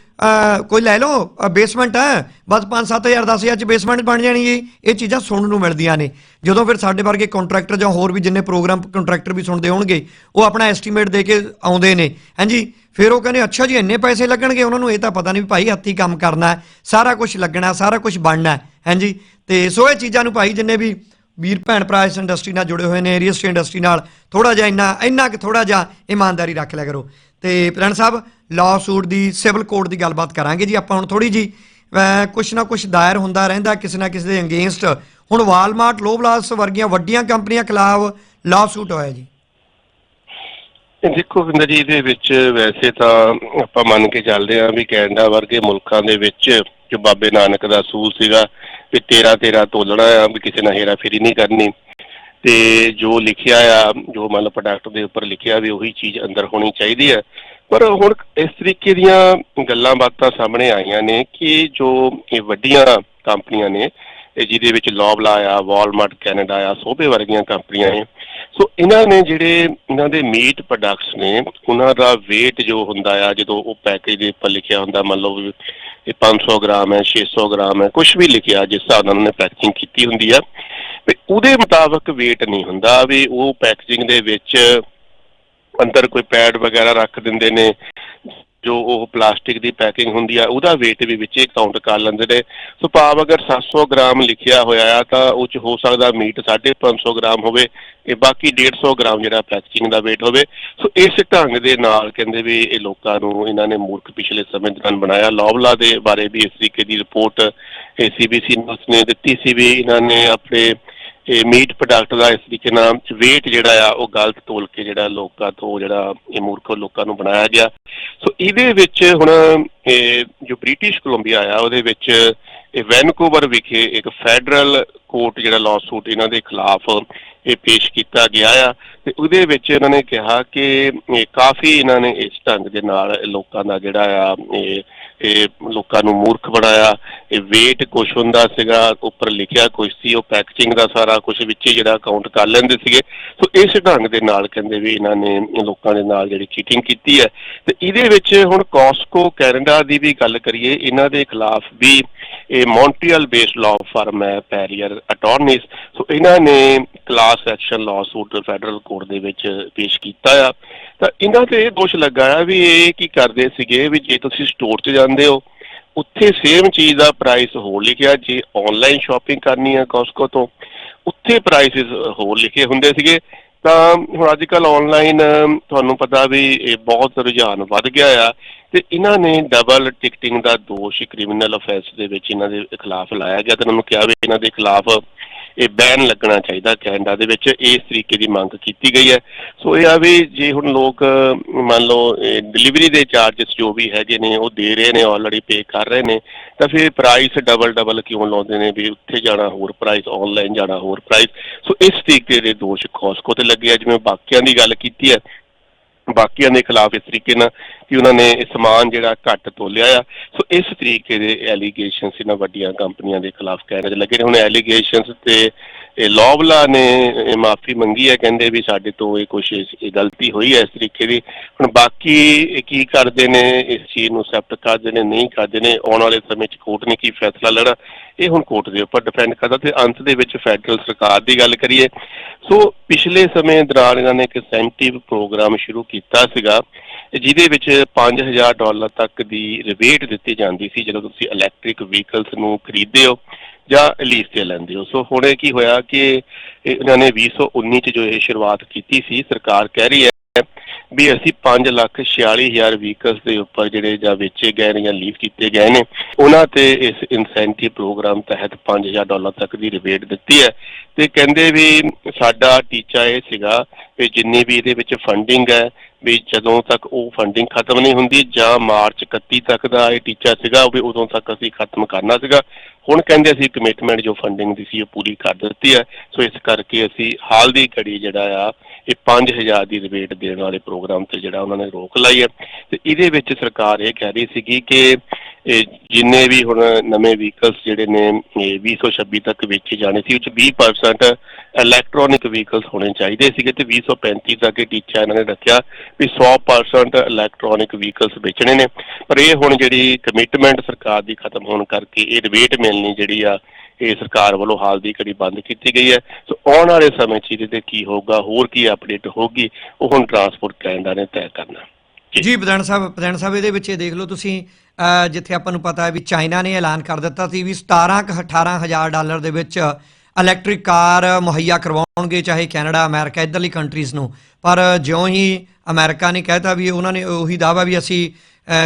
ਕੋਈ ਲੈ ਲਓ ਬੇਸਮੈਂਟ ਹੈ। ਬਸ 5-7000 10000 ਚ ਬੇਸਮੈਂਟ ਬਣ ਜਾਣੀ ਜੀ। ਇਹ ਚੀਜ਼ਾਂ ਸੁਣਨ ਨੂੰ ਮਿਲਦੀਆਂ ਨੇ। ਜਦੋਂ ਫਿਰ ਸਾਡੇ ਵਰਗੇ ਕੰਟਰੈਕਟਰ ਜਾਂ ਹੋਰ ਵੀ ਜਿੰਨੇ ਪ੍ਰੋਗਰਾਮ ਕੰਟਰੈਕਟਰ ਵੀ ਸੁਣਦੇ ਹੋਣਗੇ, ਉਹ ਆਪਣਾ ਐਸਟੀਮੇਟ ਦੇ ਕੇ ਆਉਂਦੇ ਨੇ। ਹਾਂਜੀ, ਫਿਰ ਉਹ ਕਹਿੰਦੇ, ਅੱਛਾ ਜੀ, ਇੰਨੇ ਪੈਸੇ ਲੱਗਣਗੇ? ਉਹਨਾਂ ਨੂੰ ਇਹ ਤਾਂ ਪਤਾ ਨਹੀਂ ਵੀ ਭਾਈ ਹੱਥੀਂ ਕੰਮ ਕਰਨਾ ਸਾਰਾ ਕੁਝ ਲੱਗਣਾ, ਸਾਰਾ ਕੁਝ ਬਣਨਾ ਹੈ। ਹਾਂਜੀ, ਤੇ ਸੋ ਇਹ ਚੀਜ਼ਾਂ ਨੂੰ ਭਾਈ ਜਿੰਨੇ ਵੀ ਵੀਰ ਭੈਣ ਭਰਾ ਇਸ ਇੰਡਸਟਰੀ ਨਾਲ ਜੁੜੇ ਹੋਏ ਨੇ ਰੀਅਲ estate ਇੰਡਸਟਰੀ ਨਾਲ ਥੋੜਾ ਜਿਹਾ ਇੰਨਾ ਇੰਨਾ ਕਿ ਥੋੜਾ ਜਿਹਾ ਇਮਾਨਦਾਰੀ ਰੱਖ ਲਿਆ ਕਰੋ। ਤੇ ਪ੍ਰਣ ਸਾਹਿਬ ਲਾਅ ਸੂਟ ਦੀ ਸਿਵਲ ਕੋਡ ਦੀ ਗੱਲਬਾਤ ਕਰਾਂਗੇ ਜੀ ਆਪਾਂ ਹੁਣ ਥੋੜੀ ਜੀ ਕੁਛ ਨਾ ਕੁਛ ਦਾਇਰ ਹੁੰਦਾ ਰਹਿੰਦਾ, ਕਿਸੇ ਨਾ ਕਿਸੇ ਦੇ ਅਗੇਂਸਟ ਹੁਣ ਵਾਲਮਾਰਟ ਲੋਬਲਾਸ ਵਰਗੀਆਂ ਵੱਡੀਆਂ ਕੰਪਨੀਆਂ ਖਿਲਾਫ ਲਾਅ ਸੂਟ ਹੋਇਆ ਜੀ। ਦੇਖੋ ਵਿੰਦਰ ਜੀ, ਇਹਦੇ ਵਿੱਚ ਵੈਸੇ ਤਾਂ ਆਪਾਂ ਮੰਨ ਕੇ ਚੱਲਦੇ ਆਂ ਵੀ ਕੈਨੇਡਾ ਵਰਗੇ ਮੁਲਕਾਂ ਦੇ ਵਿੱਚ ਜੋ ਬਾਬੇ ਨਾਨਕ ਦਾ ਅਸੂਲ ਸੀਗਾ ਵੀ ਤੇਰਾ ਤੇਰਾ ਤੋਲਣਾ ਆ, ਵੀ ਕਿਸੇ ਨਾਲ ਹੇਰਾ ਫੇਰੀ ਨਹੀਂ ਕਰਨੀ। ਤੇ ਜੋ ਲਿਖਿਆ ਆ, ਜੋ ਮੰਨ ਲਓ ਪ੍ਰੋਡਕਟ ਦੇ ਉੱਪਰ ਲਿਖਿਆ ਵੀ ਉਹੀ ਚੀਜ਼ ਅੰਦਰ ਹੋਣੀ ਚਾਹੀਦੀ ਹੈ ਪਰ ਹੁਣ ਇਸ ਤਰੀਕੇ ਦੀਆਂ ਗੱਲਾਂ ਬਾਤਾਂ ਸਾਹਮਣੇ ਆਈਆਂ ਨੇ ਕਿ ਜੋ ਇਹ ਵੱਡੀਆਂ ਕੰਪਨੀਆਂ ਨੇ ਜਿਹਦੇ ਵਿੱਚ ਲੌਬਲਾ ਆ ਵਾਲਮਾਰਟ ਕੈਨੇਡਾ ਆ, ਸੋਭੇ ਵਰਗੀਆਂ ਕੰਪਨੀਆਂ ਨੇ ਸੋ ਇਹਨਾਂ ਨੇ ਜਿਹੜੇ ਇਹਨਾਂ ਦੇ ਮੀਟ ਪ੍ਰੋਡਕਟਸ ਨੇ, ਉਹਨਾਂ ਦਾ weight ਜੋ ਹੁੰਦਾ ਆ, ਜਦੋਂ ਉਹ ਪੈਕੇਜ ਦੇ ਉੱਪਰ ਲਿਖਿਆ ਹੁੰਦਾ, ਮੰਨ ਲਓ ਵੀ ਇਹ 500 ਗ੍ਰਾਮ ਹੈ 600 ਗ੍ਰਾਮ ਹੈ ਕੁਝ ਵੀ ਲਿਖਿਆ, ਜਿਸ ਹਿਸਾਬ ਨਾਲ ਉਹਨਾਂ ਨੇ ਪੈਕੇਜਿੰਗ ਕੀਤੀ ਹੁੰਦੀ ਆ, ਵੀ ਉਹਦੇ ਮੁਤਾਬਕ weight ਨਹੀਂ ਹੁੰਦਾ, ਵੀ ਉਹ ਪੈਕੇਜਿੰਗ ਦੇ ਵਿੱਚ ਅੰਦਰ ਕੋਈ ਪੈਡ ਵਗੈਰਾ ਰੱਖ ਦਿੰਦੇ ਨੇ ਜੋ ਉਹ ਪਲਾਸਟਿਕ ਦੀ ਪੈਕਿੰਗ ਹੁੰਦੀ ਆ, ਉਹਦਾ weight ਵੀ ਵਿੱਚ ਕਾਊਂਟ ਕਰ ਲੈਂਦੇ ਨੇ। ਸੋ ਭਾਵ ਅਗਰ 700 ਗ੍ਰਾਮ ਲਿਖਿਆ ਹੋਇਆ ਆ, ਤਾਂ ਉਹ ਚ ਹੋ ਸਕਦਾ ਮੀਟ 550 ਗ੍ਰਾਮ ਹੋਵੇ ਤੇ ਬਾਕੀ 150 ਗ੍ਰਾਮ ਜਿਹੜਾ ਪੈਕੇਜਿੰਗ ਦਾ weight ਹੋਵੇ। ਸੋ ਇਸ ਢੰਗ ਦੇ ਨਾਲ ਕਹਿੰਦੇ ਵੀ ਇਹ ਲੋਕਾਂ ਨੂੰ ਇਹਨਾਂ ਨੇ ਮੂਰਖ ਪਿਛਲੇ ਸਮੇਂ ਦੌਰਾਨ ਬਣਾਇਆ। ਲੌਬਲਾ ਦੇ ਬਾਰੇ ਵੀ ਇਸ ਤਰੀਕੇ ਦੀ ਰਿਪੋਰਟ ਸੀਬੀਸੀ ਨਿਊਜ਼ ਨੇ ਦਿੱਤੀ ਸੀ ਵੀ ਇਹਨਾਂ ਨੇ ਆਪਣੇ ਇਹ ਮੀਟ ਪ੍ਰੋਡਕਟ ਦਾ ਇਸ ਤਰੀਕੇ ਨਾਲ weight ਜਿਹੜਾ ਆ, ਉਹ ਗਲਤ ਤੋਲ ਕੇ ਜਿਹੜਾ ਲੋਕਾਂ ਤੋਂ, ਜਿਹੜਾ ਇਹ ਮੂਰਖ ਲੋਕਾਂ ਨੂੰ ਬਣਾਇਆ ਗਿਆ। ਸੋ ਇਹਦੇ ਵਿੱਚ ਹੁਣ ਜੋ ਬ੍ਰਿਟਿਸ਼ ਕੋਲੰਬੀਆ ਆ, ਉਹਦੇ ਵਿੱਚ ਇਹ ਵੈਨਕੂਵਰ ਵਿਖੇ ਇੱਕ ਫੈਡਰਲ ਕੋਰਟ ਜਿਹੜਾ ਲਾਅ ਸੂਟ ਇਹਨਾਂ ਦੇ ਖਿਲਾਫ ਇਹ ਪੇਸ਼ ਕੀਤਾ ਗਿਆ ਆ। ਤੇ ਉਹਦੇ ਵਿੱਚ ਇਹਨਾਂ ਨੇ ਕਿਹਾ ਕਿ ਕਾਫੀ ਇਹਨਾਂ ਨੇ ਇਸ ਢੰਗ ਦੇ ਨਾਲ ਲੋਕਾਂ ਦਾ ਜਿਹੜਾ ਆ, ਇਹ ਇਹ ਲੋਕਾਂ ਨੂੰ ਮੂਰਖ ਬਣਾਇਆ, ਇਹ weight ਕੁਛ ਹੁੰਦਾ ਸੀਗਾ, ਉੱਪਰ ਲਿਖਿਆ ਕੁਛ ਸੀ, ਉਹ ਪੈਕੇਜਿੰਗ ਦਾ ਸਾਰਾ ਕੁਝ ਹੀ ਜਿਹੜਾ ਅਕਾਊਂਟ ਕਰ ਲੈਂਦੇ ਸੀਗੇ। ਸੋ ਇਸ ਢੰਗ ਦੇ ਨਾਲ ਕਹਿੰਦੇ ਵੀ ਇਹਨਾਂ ਨੇ ਲੋਕਾਂ ਦੇ ਨਾਲ ਜਿਹੜੀ ਚੀਟਿੰਗ ਕੀਤੀ ਹੈ। ਤੇ ਇਹਦੇ ਵਿੱਚ ਹੁਣ ਕਾਸਕੋ ਕੈਨੇਡਾ ਦੀ ਵੀ ਗੱਲ ਕਰੀਏ, ਇਹਨਾਂ ਦੇ ਖਿਲਾਫ ਵੀ ਇਹ ਮੌਂਟਰੀਅਲ ਬੇਸਡ ਲਾਅ ਫਰਮ ਹੈ ਪੈਰੀਅਰ ਅਟਾਰਨੀਸ ਸੋ ਇਹਨਾਂ ਨੇ class action lawsuit federal court ਦੇ ਵਿੱਚ ਪੇਸ਼ ਕੀਤਾ ਆ। ਤਾਂ ਇਹਨਾਂ ਤੇ ਇਹ ਦੋਸ਼ ਲੱਗਾ ਵੀ ਇਹ ਕੀ ਕਰਦੇ ਸੀਗੇ ਵੀ ਜੇ ਤੁਸੀਂ ਸਟੋਰ 'ਚ ਜਾਂਦੇ ਹੋ, ਉੱਥੇ ਸੇਮ ਚੀਜ਼ ਦਾ ਪ੍ਰਾਈਸ ਹੋਰ ਲਿਖਿਆ, ਜੇ ਆਨਲਾਈਨ ਸ਼ਾਪਿੰਗ ਕਰਨੀ ਹੈ ਕੋਸਕੋ ਤੋਂ, ਉੱਥੇ ਪ੍ਰਾਈਸਿਸ ਹੋਰ ਲਿਖੇ ਹੁੰਦੇ ਸੀਗੇ। ਤਾਂ ਹੁਣ ਅੱਜ ਕੱਲ ਆਨਲਾਈਨ ਤੁਹਾਨੂੰ ਪਤਾ ਵੀ ਇਹ ਬਹੁਤ ਰੁਝਾਨ ਵੱਧ ਗਿਆ ਆ ਤੇ ਇਹਨਾਂ ਨੇ ਡਬਲ ਟਿਕਟਿੰਗ ਦਾ ਦੋਸ਼ ਕ੍ਰਿਮੀਨਲ ਅਫੈਂਸ ਦੇ ਵਿੱਚ ਇਹਨਾਂ ਦੇ ਖਿਲਾਫ ਲਾਇਆ ਗਿਆ ਤੇ ਇਹਨਾਂ ਨੂੰ ਕਿਹਾ ਵੀ ਇਹਨਾਂ ਦੇ ਖਿਲਾਫ ਇਹ ਬੈਨ ਲੱਗਣਾ ਚਾਹੀਦਾ ਕੈਨੇਡਾ ਦੇ ਵਿੱਚ, ਇਸ ਤਰੀਕੇ ਦੀ ਮੰਗ ਕੀਤੀ ਗਈ ਹੈ। ਸੋ ਇਹ ਆ ਵੀ ਜੇ ਹੁਣ ਲੋਕ, ਮੰਨ ਲਓ ਡਿਲੀਵਰੀ ਦੇ ਚਾਰजेस ਜੋ ਵੀ ਹੈਗੇ ਨੇ, ਉਹ ਦੇ ਰਹੇ ਨੇ ਆਲਰੇਡੀ ਪੇ ਕਰ ਰਹੇ ਨੇ, ਤਾਂ ਫਿਰ ਪ੍ਰਾਈਸ ਡਬਲ ਡਬਲ ਕਿਉਂ ਲਾਉਂਦੇ ਨੇ? ਵੀ ਉੱਥੇ ਜਾਣਾ ਹੋਰ ਪ੍ਰਾਈਸ ਆਨਲਾਈਨ ਜਾਣਾ ਹੋਰ ਪ੍ਰਾਈਸ ਸੋ ਇਸ ਤਰੀਕੇ ਦੇ ਦੋਸ਼ ਖੋਸਕੋ ਤੇ ਲੱਗੇ ਆ, ਜਿਵੇਂ ਬਾਕੀਆਂ ਦੀ ਗੱਲ ਕੀਤੀ ਹੈ ਬਾਕੀਆਂ ਦੇ ਖਿਲਾਫ ਇਸ ਤਰੀਕੇ ਨਾਲ ਕਿ ਉਹਨਾਂ ਨੇ ਸਮਾਨ ਜਿਹੜਾ ਘੱਟ ਤੋਲਿਆ ਆ। ਸੋ ਇਸ ਤਰੀਕੇ ਦੇ ਐਲੀਗੇਸ਼ਨਸ ਇਹਨਾਂ ਵੱਡੀਆਂ ਕੰਪਨੀਆਂ ਦੇ ਖਿਲਾਫ ਕਹਿਣ ਲੱਗੇ ਨੇ। ਹੁਣ ਐਲੀਗੇਸ਼ਨਸ ਤੇ ਇਹ ਲੌਬਲਾ ਨੇ ਮਾਫੀ ਮੰਗੀ ਹੈ, ਕਹਿੰਦੇ ਵੀ ਸਾਡੇ ਤੋਂ ਇਹ ਕੁਛ ਇਹ ਗਲਤੀ ਹੋਈ ਹੈ ਇਸ ਤਰੀਕੇ ਦੀ। ਹੁਣ ਬਾਕੀ ਕੀ ਕਰਦੇ ਨੇ, ਇਸ ਚੀਜ਼ ਨੂੰ ਐਕਸੈਪਟ ਕਰਦੇ ਨੇ, ਨਹੀਂ ਕਰਦੇ ਨੇ, ਆਉਣ ਵਾਲੇ ਸਮੇਂ 'ਚ ਕੋਰਟ ਨੇ ਕੀ ਫੈਸਲਾ ਲੈਣਾ? ਇਹ ਹੁਣ ਕੋਰਟ ਦੇ ਉੱਪਰ ਡਿਪੈਂਡ ਕਰਦਾ ਤੇ ਅੰਤ ਦੇ ਵਿੱਚ ਫੈਡਰਲ ਸਰਕਾਰ ਦੀ ਗੱਲ ਕਰੀਏ, ਸੋ ਪਿਛਲੇ ਸਮੇਂ ਦੌਰਾਨ ਇਹਨਾਂ ਨੇ ਇੱਕ ਸੈਂਟਿਵ ਪ੍ਰੋਗਰਾਮ ਸ਼ੁਰੂ ਕੀਤਾ ਸੀਗਾ, ਜਿਹਦੇ ਵਿੱਚ 5000 ਡਾਲਰ ਤੱਕ ਦੀ ਰਿਬੇਟ ਦਿੱਤੀ ਜਾਂਦੀ ਸੀ, ਜਦੋਂ ਤੁਸੀਂ ਇਲੈਕਟ੍ਰਿਕ ਵਹੀਕਲਸ ਨੂੰ ਖਰੀਦਦੇ ਹੋ ਜਾਂ ਲੀਜ਼ ਤੇ ਲੈਂਦੇ ਹੋ। ਸੋ ਹੁਣ ਇਹ ਕੀ ਹੋਇਆ ਕਿ ਇਹਨਾਂ ਨੇ 2019 ਚ ਜੋ ਇਹ ਸ਼ੁਰੂਆਤ ਕੀਤੀ ਸੀ, ਸਰਕਾਰ ਕਹਿ ਰਹੀ ਹੈ ਵੀ ਅਸੀਂ 5 ਲੱਖ 46 ਹਜ਼ਾਰ ਵਹੀਕਲਸ ਦੇ ਉੱਪਰ ਜਿਹੜੇ ਜਾਂ ਵੇਚੇ ਗਏ ਨੇ ਜਾਂ ਲੀਜ਼ ਕੀਤੇ ਗਏ ਨੇ, ਉਹਨਾਂ ਤੇ ਇਸ ਇਨਸੈਂਟਿਵ ਪ੍ਰੋਗਰਾਮ ਤਹਿਤ 5000 ਡਾਲਰ ਤੱਕ ਦੀ ਰਿਬੇਟ ਦਿੱਤੀ ਹੈ। ਤੇ ਕਹਿੰਦੇ ਵੀ ਸਾਡਾ ਟੀਚਾ ਇਹ ਸੀਗਾ ਵੀ ਜਿੰਨੀ ਵੀ ਇਹਦੇ ਵਿੱਚ ਫੰਡਿੰਗ ਹੈ, ਵੀ ਜਦੋਂ ਤੱਕ ਉਹ ਫੰਡਿੰਗ ਖਤਮ ਨਹੀਂ ਹੁੰਦੀ ਜਾਂ ਮਾਰਚ 31 ਤੱਕ ਦਾ ਇਹ ਟੀਚਾ ਸੀਗਾ ਵੀ ਉਦੋਂ ਤੱਕ ਅਸੀਂ ਖਤਮ ਕਰਨਾ ਸੀਗਾ। ਹੁਣ ਕਹਿੰਦੇ ਅਸੀਂ ਕਮਿਟਮੈਂਟ ਜੋ ਫੰਡਿੰਗ ਦੀ ਸੀ ਉਹ ਪੂਰੀ ਕਰ ਦਿੱਤੀ ਹੈ। ਸੋ ਇਸ ਕਰਕੇ ਅਸੀਂ ਹਾਲ ਦੀ ਘੜੀ ਜਿਹੜਾ ਆ ਇਹ 5000 ਦੀ ਰਿਬੇਟ ਦੇਣ ਵਾਲੇ ਪ੍ਰੋਗਰਾਮ ਤੇ ਜਿਹੜਾ ਉਹਨਾਂ ਨੇ ਰੋਕ ਲਾਈ ਹੈ। ਤੇ ਇਹਦੇ ਵਿੱਚ ਸਰਕਾਰ ਇਹ ਕਹਿ ਰਹੀ ਸੀਗੀ ਕਿ ਇਹ ਜਿੰਨੇ ਵੀ ਹੁਣ ਨਵੇਂ ਵਹੀਕਲਸ ਜਿਹੜੇ ਨੇ 2026 ਤੱਕ ਵੇਚੇ ਜਾਣੇ ਸੀ, ਉਹ ਚ 20% ਇਲੈਕਟ੍ਰੋਨਿਕ ਵਹੀਕਲਸ ਹੋਣੇ ਚਾਹੀਦੇ ਸੀਗੇ ਤੇ 2035 ਤੱਕ ਇਹ ਟੀਚਾ ਇਹਨਾਂ ਨੇ ਰੱਖਿਆ ਵੀ 100% ਇਲੈਕਟ੍ਰੋਨਿਕ ਵਹੀਕਲਸ ਵੇਚਣੇ ਨੇ। ਪਰ ਇਹ ਹੁਣ ਜਿਹੜੀ ਕਮਿਟਮੈਂਟ ਸਰਕਾਰ ਦੀ ਖਤਮ ਹੋਣ ਕਰਕੇ ਇਹ ਰਿਬੇਟ ਮਿਲਣੀ ਜਿਹੜੀ ਆ ਇਹ ਸਰਕਾਰ ਵੱਲੋਂ ਹਾਲ ਦੀ ਘੜੀ ਬੰਦ ਕੀਤੀ ਗਈ ਹੈ। ਸੋ ਆਉਣ ਵਾਲੇ ਸਮੇਂ 'ਚ ਇਹਦੇ ਤੇ ਕੀ ਹੋਊਗਾ, ਹੋਰ ਕੀ ਅਪਡੇਟ ਹੋਊਗੀ, ਉਹ ਹੁਣ ਟਰਾਂਸਪੋਰਟ ਕੈਨੇਡਾ ਨੇ ਤੈਅ ਕਰਨਾ। ਜੀ। ਪ੍ਰਧਾਨ ਸਾਹਿਬ ਪ੍ਰਧਾਨ ਸਾਹਿਬ, ਇਹਦੇ ਵਿੱਚ ਇਹ ਦੇਖ ਲਓ ਤੁਸੀਂ ਜਿੱਥੇ ਆਪਾਂ ਨੂੰ ਪਤਾ ਹੈ ਵੀ ਚਾਈਨਾ ਨੇ ਐਲਾਨ ਕਰ ਦਿੱਤਾ ਸੀ ਵੀ 17 ਕੁ 18000 ਡਾਲਰ ਦੇ ਵਿੱਚ ਇਲੈਕਟ੍ਰਿਕ ਕਾਰ ਮੁਹੱਈਆ ਕਰਵਾਉਣਗੇ, ਚਾਹੇ ਕੈਨੇਡਾ, ਅਮਰੀਕਾ, ਇਧਰਲੀ ਕੰਟਰੀਜ਼ ਨੂੰ। ਪਰ ਜਿਉਂ ਹੀ ਅਮਰੀਕਾ ਨੇ ਕਹਿਤਾ ਵੀ ਉਹਨਾਂ ਨੇ ਉਹੀ ਦਾਵਾ ਵੀ ਅਸੀਂ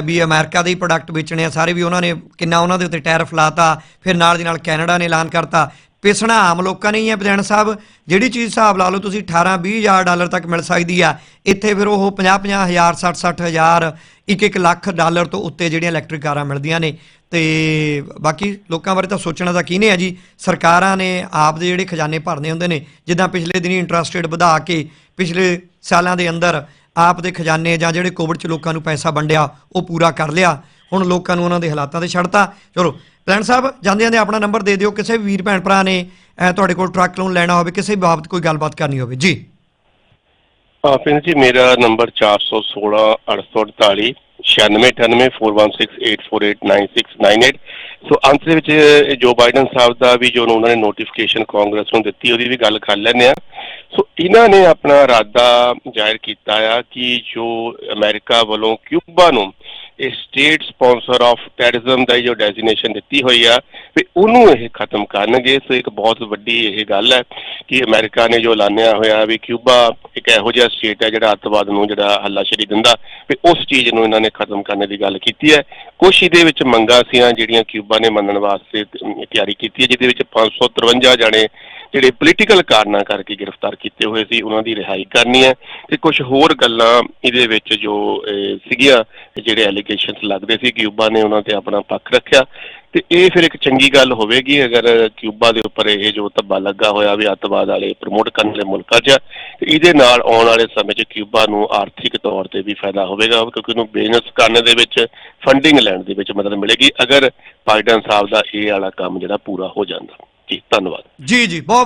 ਵੀ ਅਮਰੀਕਾ ਦੇ ਹੀ ਪ੍ਰੋਡਕਟ ਵੇਚਣੇ ਆ, ਸਾਰੇ ਵੀ ਉਹਨਾਂ ਨੇ ਕਿੰਨਾ ਉਹਨਾਂ ਦੇ ਉੱਤੇ ਟੈਰਿਫ ਲਾਤਾ, ਫਿਰ ਨਾਲ ਦੀ ਨਾਲ ਕੈਨੇਡਾ ਨੇ ਐਲਾਨ ਕਰਤਾ। ਪਿਸਣਾ ਆਮ ਲੋਕਾਂ ਨੇ ਹੀ ਹੈ ਪ੍ਰਧਾਨ ਸਾਹਿਬ, ਜਿਹੜੀ ਚੀਜ਼ ਹਿਸਾਬ ਲਾ ਲਓ ਤੁਸੀਂ 18 20 ਹਜ਼ਾਰ ਡਾਲਰ ਤੱਕ ਮਿਲ ਸਕਦੀ ਆ, ਇੱਥੇ ਫਿਰ ਉਹ 50 50 ਹਜ਼ਾਰ 60 60 ਹਜ਼ਾਰ ਇੱਕ ਇੱਕ ਲੱਖ ਡਾਲਰ ਤੋਂ ਉੱਤੇ ਜਿਹੜੀਆਂ ਇਲੈਕਟ੍ਰਿਕ ਕਾਰਾਂ ਮਿਲਦੀਆਂ ਨੇ। ਤੇ ਬਾਕੀ ਲੋਕਾਂ ਬਾਰੇ ਤਾਂ ਸੋਚਣਾ ਤਾਂ ਕਿਹਨੇ ਆ ਜੀ? ਸਰਕਾਰਾਂ ਨੇ ਆਪ ਦੇ ਜਿਹੜੇ ਖਜ਼ਾਨੇ ਭਰਨੇ ਹੁੰਦੇ ਨੇ, ਜਿੱਦਾਂ ਪਿਛਲੇ ਦਿਨੀ ਇੰਟਰਸਟ ਰੇਟ ਵਧਾ ਕੇ, ਪਿਛਲੇ ਸਾਲਾਂ ਦੇ ਅੰਦਰ ਆਪ ਦੇ ਖਜ਼ਾਨੇ ਜਾਂ ਜਿਹੜੇ ਕੋਵਿਡ ਚ ਲੋਕਾਂ ਨੂੰ ਪੈਸਾ ਵੰਡਿਆ ਉਹ ਪੂਰਾ ਕਰ ਲਿਆ। ਹੁਣ ਲੋਕਾਂ ਨੂੰ ਉਹਨਾਂ ਦੇ ਹਾਲਾਤਾਂ ਤੇ ਛੱਡਤਾ। ਚਲੋ ਪਲੈਨ ਸਾਹਿਬ ਜਾਂਦੇ ਜਾਂਦੇ ਆਪਣਾ ਨੰਬਰ ਦੇ ਦਿਓ। ਕਿਸੇ ਵੀ ਵੀਰ ਭੈਣ ਭਰਾ ਨੇ ਅਹ, ਤੁਹਾਡੇ ਕੋਲ ਟਰੱਕ ਲੋਨ ਲੈਣਾ ਹੋਵੇ ਕਿਸੇ ਵੀ ਬਾਬਤ ਕੋਈ ਗੱਲਬਾਤ ਕਰਨੀ ਹੋਵੇ। ਜੀ। ਹਾਂ ਜੀ, ਮੇਰਾ ਨੰਬਰ 416 848 96984168489698 ਸੋ ਅੰਤ ਦੇ ਵਿੱਚ ਜੋ ਬਾਈਡਨ ਸਾਹਿਬ ਦਾ ਵੀ ਜੋ ਉਹਨਾਂ ਨੇ ਨੋਟੀਫਿਕੇਸ਼ਨ ਕਾਂਗਰਸ ਨੂੰ ਦਿੱਤੀ, ਉਹਦੀ ਵੀ ਗੱਲ ਕਰ ਲੈਂਦੇ ਆ ਸੋ ਇਹਨਾਂ ਨੇ ਆਪਣਾ ਇਰਾਦਾ ਜ਼ਾਹਿਰ ਕੀਤਾ ਆ ਕਿ ਜੋ ਅਮਰੀਕਾ ਵੱਲੋਂ ਕਿਊਬਾ ਨੂੰ ਇਹ ਸਟੇਟ ਸਪਾਂਸਰ ਆਫ ਟੈਰਰਿਜ਼ਮ ਦਾ ਜੋ ਡੈਜ਼ਿਗਨੇਸ਼ਨ ਦਿੱਤੀ ਹੋਈ ਆ, ਵੀ ਉਹਨੂੰ ਇਹ ਖਤਮ ਕਰਨਗੇ। ਸੋ ਇੱਕ ਬਹੁਤ ਵੱਡੀ ਇਹ ਗੱਲ ਹੈ ਕਿ ਅਮਰੀਕਾ ਨੇ ਜੋ ਐਲਾਨਿਆ ਹੋਇਆ ਵੀ ਕਿਊਬਾ ਇੱਕ ਇਹੋ ਜਿਹਾ ਸਟੇਟ ਹੈ ਜਿਹੜਾ ਅੱਤਵਾਦ ਨੂੰ ਜਿਹੜਾ ਹੱਲਾਸ਼ੇਰੀ ਦਿੰਦਾ, ਵੀ ਉਸ ਚੀਜ਼ ਨੂੰ ਇਹਨਾਂ ਨੇ ਖਤਮ ਕਰਨ ਦੀ ਗੱਲ ਕੀਤੀ ਹੈ। ਕੁਛ ਇਹਦੇ ਵਿੱਚ ਮੰਗਾਂ ਸੀਆਂ ਜਿਹੜੀਆਂ ਕਿਊਬਾ ਨੇ ਮੰਨਣ ਵਾਸਤੇ ਤਿਆਰੀ ਕੀਤੀ ਹੈ, ਜਿਹਦੇ ਵਿੱਚ 553 ਜਾਣੇ ਜਿਹੜੇ ਪੋਲੀਟੀਕਲ ਕਾਰਨਾਂ ਕਰਕੇ ਗ੍ਰਿਫਤਾਰ ਕੀਤੇ ਹੋਏ ਸੀ, ਉਹਨਾਂ ਦੀ ਰਿਹਾਈ ਕਰਨੀ ਹੈ ਤੇ ਕੁਝ ਹੋਰ ਗੱਲਾਂ ਇਹਦੇ ਵਿੱਚ ਜੋ ਸੀਗੀਆਂ ਜਿਹੜੇ ਐਲੀਗੇਸ਼ਨਸ ਲੱਗਦੇ ਸੀ ਕਿਊਬਾ ਨੇ ਉਹਨਾਂ ਤੇ ਆਪਣਾ ਪੱਖ ਰੱਖਿਆ। ਤੇ ਇਹ ਫਿਰ ਇੱਕ ਚੰਗੀ ਗੱਲ ਹੋਵੇਗੀ ਅਗਰ ਕਿਊਬਾ ਦੇ ਉੱਪਰ ਇਹ ਜੋ ਧੱਬਾ ਲੱਗਾ ਹੋਇਆ ਵੀ ਅੱਤਵਾਦ ਵਾਲੇ ਪ੍ਰਮੋਟ ਕਰਨ ਵਾਲੇ ਮੁਲਕਾਂ 'ਚ ਤੇ ਇਹਦੇ ਨਾਲ ਆਉਣ ਵਾਲੇ ਸਮੇਂ 'ਚ ਕਿਊਬਾ ਨੂੰ ਆਰਥਿਕ ਤੌਰ ਤੇ ਵੀ ਫਾਇਦਾ ਹੋਵੇਗਾ, ਕਿਉਂਕਿ ਉਹਨੂੰ ਬਿਜ਼ਨਸ ਕਰਨ ਦੇ ਵਿੱਚ ਫੰਡਿੰਗ ਲੈਣ ਦੇ ਵਿੱਚ ਮਦਦ ਮਿਲੇਗੀ ਅਗਰ ਬਾਈਡਨ ਸਾਹਿਬ ਦਾ ਇਹ ਵਾਲਾ ਕੰਮ ਜਿਹੜਾ ਪੂਰਾ ਹੋ ਜਾਂਦਾ। ਜੀ, ਧੰਨਵਾਦ। ਜੀ ਜੀ, ਬਹੁਤ